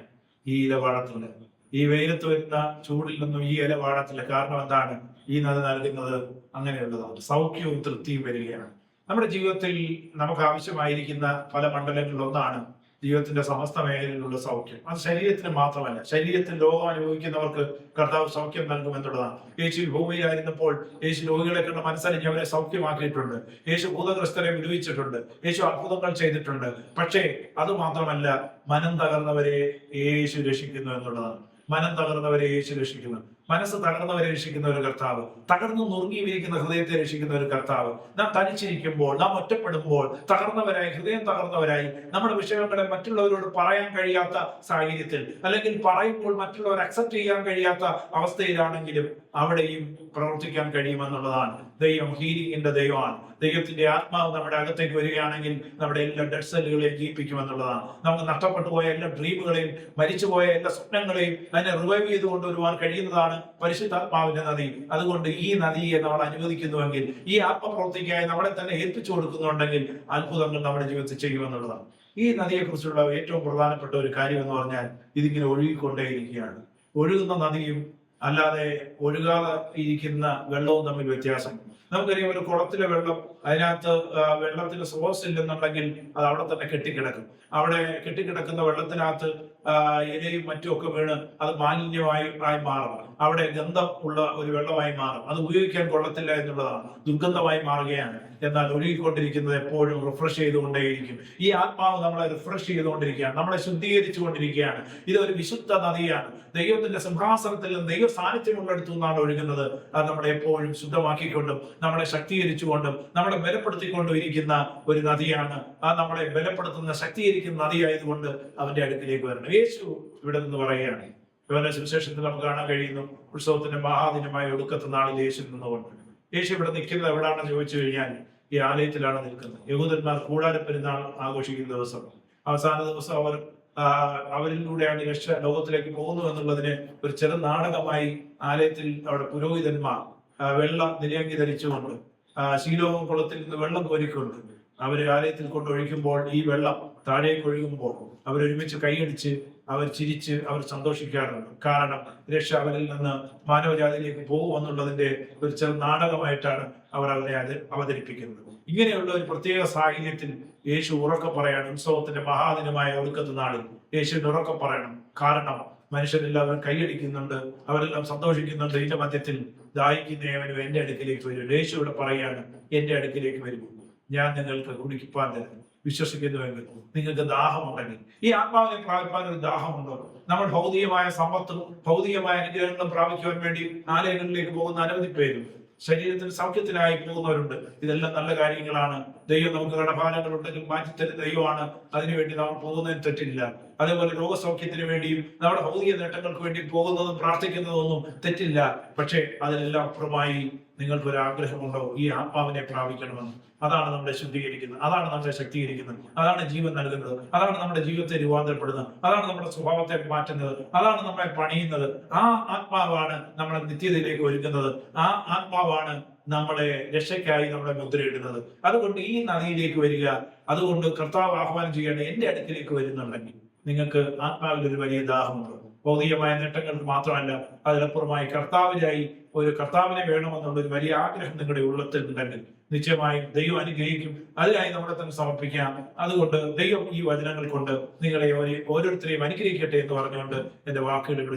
ഈ ഇല വാടത്തില്ല ഈ വെയിലത്ത് വരുന്ന ചൂടിൽ നിന്നും ഈ ഇല വാടത്തില്ല. കാരണം എന്താണ്? ഈ നദി നൽകുന്നത് അങ്ങനെയുള്ളതാണ്. സൗഖ്യവും തൃപ്തിയും വരികയാണ്. നമ്മുടെ ജീവിതത്തിൽ നമുക്ക് ആവശ്യമായിരിക്കുന്ന പല മണ്ഡലങ്ങളിൽ ഒന്നാണ് ജീവിതത്തിന്റെ സമസ്ത മേഖലയിലുള്ള സൗഖ്യം. അത് ശരീരത്തിന് മാത്രമല്ല ശരീരത്തിൽ രോഗം അനുഭവിക്കുന്നവർക്ക് കർത്താവ് സൗഖ്യം നൽകുമെന്നുള്ളതാണ്. യേശു ഭൂമിയിലായിരുന്നപ്പോൾ യേശു രോഗികളെ കണ്ട് മനസ്സറിഞ്ഞ് അവരെ സൗഖ്യമാക്കിയിട്ടുണ്ട്. യേശു ഭൂതഗ്രസ്തരെ വിടുവിച്ചിട്ടുണ്ട്. യേശു അത്ഭുതങ്ങൾ ചെയ്തിട്ടുണ്ട്. പക്ഷേ അത് മാത്രമല്ല മനം തകർന്നവരെ യേശു രക്ഷിക്കുന്നു എന്നുള്ളതാണ്. മനം തകർന്നവരെ യേശു രക്ഷിക്കുന്നു. മനസ്സ് തകർന്നവരെ രക്ഷിക്കുന്ന ഒരു കർത്താവ്. തകർന്നു നുറുങ്ങി വിരിക്കുന്ന ഹൃദയത്തെ രക്ഷിക്കുന്ന ഒരു കർത്താവ്. നാം തനിച്ചിരിക്കുമ്പോൾ നാം ഒറ്റപ്പെടുമ്പോൾ തകർന്നവരായി ഹൃദയം തകർന്നവരായി നമ്മുടെ വിഷയങ്ങളെ മറ്റുള്ളവരോട് പറയാൻ കഴിയാത്ത സാഹചര്യത്തിൽ അല്ലെങ്കിൽ പറയുമ്പോൾ മറ്റുള്ളവർ അക്സെപ്റ്റ് ചെയ്യാൻ കഴിയാത്ത അവസ്ഥയിലാണെങ്കിലും അവിടെയും പ്രവർത്തിക്കാൻ കഴിയുമെന്നുള്ളതാണ്. ദൈവം ഹീലിംഗിന്റെ ദൈവമാണ്. ദൈവത്തിന്റെ ആത്മാവ് നമ്മുടെ അകത്തേക്ക് വരികയാണെങ്കിൽ നമ്മുടെ എല്ലാ ഡെഡ് സെല്ലുകളെയും ജീവിപ്പിക്കുമെന്നുള്ളതാണ്. നമുക്ക് നഷ്ടപ്പെട്ടു പോയ എല്ലാ ഡ്രീമുകളെയും മരിച്ചുപോയ എല്ലാ സ്വപ്നങ്ങളെയും അതിനെ റിവൈവ് ചെയ്ത് കൊണ്ടുവരുവാൻ കഴിയുന്നതാണ് പരിശുദ്ധാത്മാവിന്റെ നദി. അതുകൊണ്ട് ഈ നദിയെ നമ്മൾ അനുവദിക്കുന്നുവെങ്കിൽ ഈ ആത്മപ്രവൃത്തിക്കായി നമ്മളെ തന്നെ ഏൽപ്പിച്ചു കൊടുക്കുന്നുണ്ടെങ്കിൽ അത്ഭുതങ്ങൾ നമ്മുടെ ജീവിതത്തിൽ ചെയ്യുമെന്നുള്ളതാണ്. ഈ നദിയെക്കുറിച്ചുള്ള ഏറ്റവും പ്രധാനപ്പെട്ട ഒരു കാര്യം എന്ന് പറഞ്ഞാൽ ഇതിങ്ങനെ ഒഴുകിക്കൊണ്ടേയിരിക്കുകയാണ്. ഒഴുകുന്ന നദിയും അല്ലാതെ ഒഴുകാതെ ഇരിക്കുന്ന വെള്ളവും തമ്മിൽ വ്യത്യാസം. നമുക്കറിയാം ഒരു കുളത്തിലെ വെള്ളം അതിനകത്ത് വെള്ളത്തിന് സോഴ്സ് ഇല്ലെന്നുണ്ടെങ്കിൽ അത് അവിടെ തന്നെ കെട്ടിക്കിടക്കും. അവിടെ കെട്ടിക്കിടക്കുന്ന വെള്ളത്തിനകത്ത് ഇലയും മറ്റും ഒക്കെ വീണ് അത് മാലിന്യമായി ആയി മാറണം അവിടെ ഗന്ധം ഉള്ള ഒരു വെള്ളമായി മാറും. അത് ഉപയോഗിക്കാൻ കൊള്ളത്തില്ല എന്നുള്ളതാണ്. ദുർഗന്ധമായി മാറുകയാണ്. എന്നാൽ ഒഴുകിക്കൊണ്ടിരിക്കുന്നത് എപ്പോഴും റിഫ്രഷ് ചെയ്തുകൊണ്ടേയിരിക്കും. ഈ ആത്മാവ് നമ്മളെ റിഫ്രഷ് ചെയ്തുകൊണ്ടിരിക്കുകയാണ്. നമ്മളെ ശുദ്ധീകരിച്ചു കൊണ്ടിരിക്കുകയാണ് ഇതൊരു വിശുദ്ധ നദിയാണ്. ദൈവത്തിന്റെ സിംഹാസനത്തിൽ നിന്ന് ദൈവ സാന്നിധ്യമുള്ളിടത്തു നിന്നാണ് ഒഴുകുന്നത്. അത് നമ്മളെ എപ്പോഴും ശുദ്ധമാക്കിക്കൊണ്ടും നമ്മളെ ശക്തീകരിച്ചുകൊണ്ടും നമ്മളെ ബലപ്പെടുത്തിക്കൊണ്ടും ഇരിക്കുന്ന ഒരു നദിയാണ്. ആ നമ്മളെ ബലപ്പെടുത്തുന്ന ശക്തീകരിക്കുന്ന നദിയായതുകൊണ്ട് അവന്റെ അടുക്കിലേക്ക് വരണം. യേശു ഇവിടെ നിന്ന് പറയുകയാണ്. ഇവരുടെ സുവിശേഷത്തിൽ നമുക്ക് കാണാൻ കഴിയുന്നു ഉത്സവത്തിന്റെ മഹാദിനമായ ഒടുക്കത്തെ നാളിൽ യേശു നിന്നുകൊണ്ട്. യേശു ഇവിടെ നിൽക്കുന്നത് എവിടെയാണെന്ന് ചോദിച്ചു കഴിഞ്ഞാൽ ഈ ആലയത്തിലാണ് നിൽക്കുന്നത്. യഹൂദന്മാർ കൂടാര പെരുന്നാൾ ആഘോഷിക്കുന്ന ദിവസം. അവസാന ദിവസം അവർ അവരിലൂടെയാണ് രക്ഷ ലോകത്തിലേക്ക് പോകുന്നു എന്നുള്ളതിന് ഒരു ചെറു നാടകമായി ആലയത്തിൽ അവിടെ പുരോഹിതന്മാർ വെള്ള നിലയങ്കി ധരിച്ചുകൊണ്ട് ശീലോകം കുളത്തിൽ നിന്ന് വെള്ളം കോരിക്കൊണ്ട് അവർ ആലയത്തിൽ കൊണ്ടൊഴിക്കുമ്പോൾ ഈ വെള്ളം താഴേക്ക് ഒഴുകുമ്പോൾ അവരൊരുമിച്ച് കൈയടിച്ച് അവർ ചിരിച്ച് അവർ സന്തോഷിക്കാറുണ്ട്. കാരണം രക്ഷ അവരിൽ നിന്ന് മാനവജാതിയിലേക്ക് പോകുമെന്നുള്ളതിന്റെ ഒരു ചെറു നാടകമായിട്ടാണ് അവർ അവരെ അവതരിപ്പിക്കുന്നത്. ഇങ്ങനെയുള്ള ഒരു പ്രത്യേക സാഹചര്യത്തിൽ യേശു ഉറക്കം പറയാണ് ഉത്സവത്തിന്റെ മഹാദിനമായ ഒടുക്കത്തെ നാളിൽ യേശുവിന്റെ ഉറക്കം പറയണം. കാരണം മനുഷ്യരെല്ലാവരും കൈയടിക്കുന്നുണ്ട് അവരെല്ലാം സന്തോഷിക്കുന്നുണ്ട്. ഇതിന്റെ മധ്യത്തിൽ ദാഹിക്കുന്നവനും എന്റെ അടുക്കിലേക്ക് വരും. യേശു ഇവിടെ പറയാണ് എന്റെ അടുക്കിലേക്ക് വരും. ഞാൻ നിങ്ങൾക്ക് കുടിക്കുവാൻ തരും. വിശ്വസിക്കുന്നുവെങ്കിൽ നിങ്ങൾക്ക് ദാഹമുണ്ടെങ്കിൽ ഈ ആത്മാവിനെ പ്രാപിപ്പാൻ ഒരു ദാഹമുണ്ടോ നമ്മൾ ഭൗതികമായ സമ്പത്തും ഭൗതികമായ അനുഗ്രഹങ്ങളും പ്രാപിക്കുവാൻ വേണ്ടി ആലയങ്ങളിലേക്ക് പോകുന്ന അനവധി പേരും ശരീരത്തിന് സൗഖ്യത്തിനായി പോകുന്നവരുണ്ട്. ഇതെല്ലാം നല്ല കാര്യങ്ങളാണ്. ദൈവം നമുക്ക് കടഭാരങ്ങൾ ഉണ്ടെങ്കിൽ മാറ്റിത്തരുന്ന ദൈവമാണ്. അതിനുവേണ്ടി നാം പോകുന്നതിന് തെറ്റില്ല. അതേപോലെ രോഗസൗഖ്യത്തിന് വേണ്ടിയും നമ്മുടെ ഭൗതിക നേട്ടങ്ങൾക്ക് വേണ്ടി പോകുന്നതും പ്രാർത്ഥിക്കുന്നതൊന്നും തെറ്റില്ല. പക്ഷേ അതിലെല്ലാം അപ്പുറമായി നിങ്ങൾക്ക് ഒരു ആഗ്രഹമുണ്ടോ ഈ ആത്മാവിനെ പ്രാപിക്കണമെന്ന്. അതാണ് നമ്മളെ ശുദ്ധീകരിക്കുന്നത്. അതാണ് നമ്മളെ ശക്തീകരിക്കുന്നത്. അതാണ് ജീവൻ നൽകുന്നത്. അതാണ് നമ്മുടെ ജീവിതത്തെ രൂപാന്തരപ്പെടുന്നത്. അതാണ് നമ്മുടെ സ്വഭാവത്തെ മാറ്റുന്നത്. അതാണ് നമ്മളെ പണിയുന്നത്. ആ ആത്മാവാണ് നമ്മളെ നിത്യതയിലേക്ക് ഒരുക്കുന്നത്. ആ ആത്മാവാണ് നമ്മളെ രക്ഷയ്ക്കായി നമ്മളെ മുദ്രയിടുന്നത്. അതുകൊണ്ട് ഈ നദിയിലേക്ക് വരിക അതുകൊണ്ട് കർത്താവ് ആഹ്വാനം ചെയ്യേണ്ട എന്റെ അടുക്കിലേക്ക് വരുന്നുണ്ടെങ്കിൽ നിങ്ങൾക്ക് ആത്മാവിൽ ഒരു വലിയ ദാഹമുണ്ട്. ഭൗതികമായ നേട്ടങ്ങൾക്ക് മാത്രമല്ല അതിലപ്പുറമായി കർത്താവിനായി ഒരു കർത്താവിനെ വേണമെന്നുള്ള ഒരു വലിയ ആഗ്രഹം നിങ്ങളുടെ ഉള്ളത്തിൽ ഉണ്ടെങ്കിൽ നിശ്ചയമായും ദൈവം അനുഗ്രഹിക്കും. അതിനായി നമ്മളെ തന്നെ സമർപ്പിക്കാം. അതുകൊണ്ട് ദൈവം ഈ വചനങ്ങൾ കൊണ്ട് നിങ്ങളെ ഓരോരുത്തരെയും അനുഗ്രഹിക്കട്ടെ എന്ന് പറഞ്ഞുകൊണ്ട് എന്റെ വാക്കുകൾ ഇവിടെ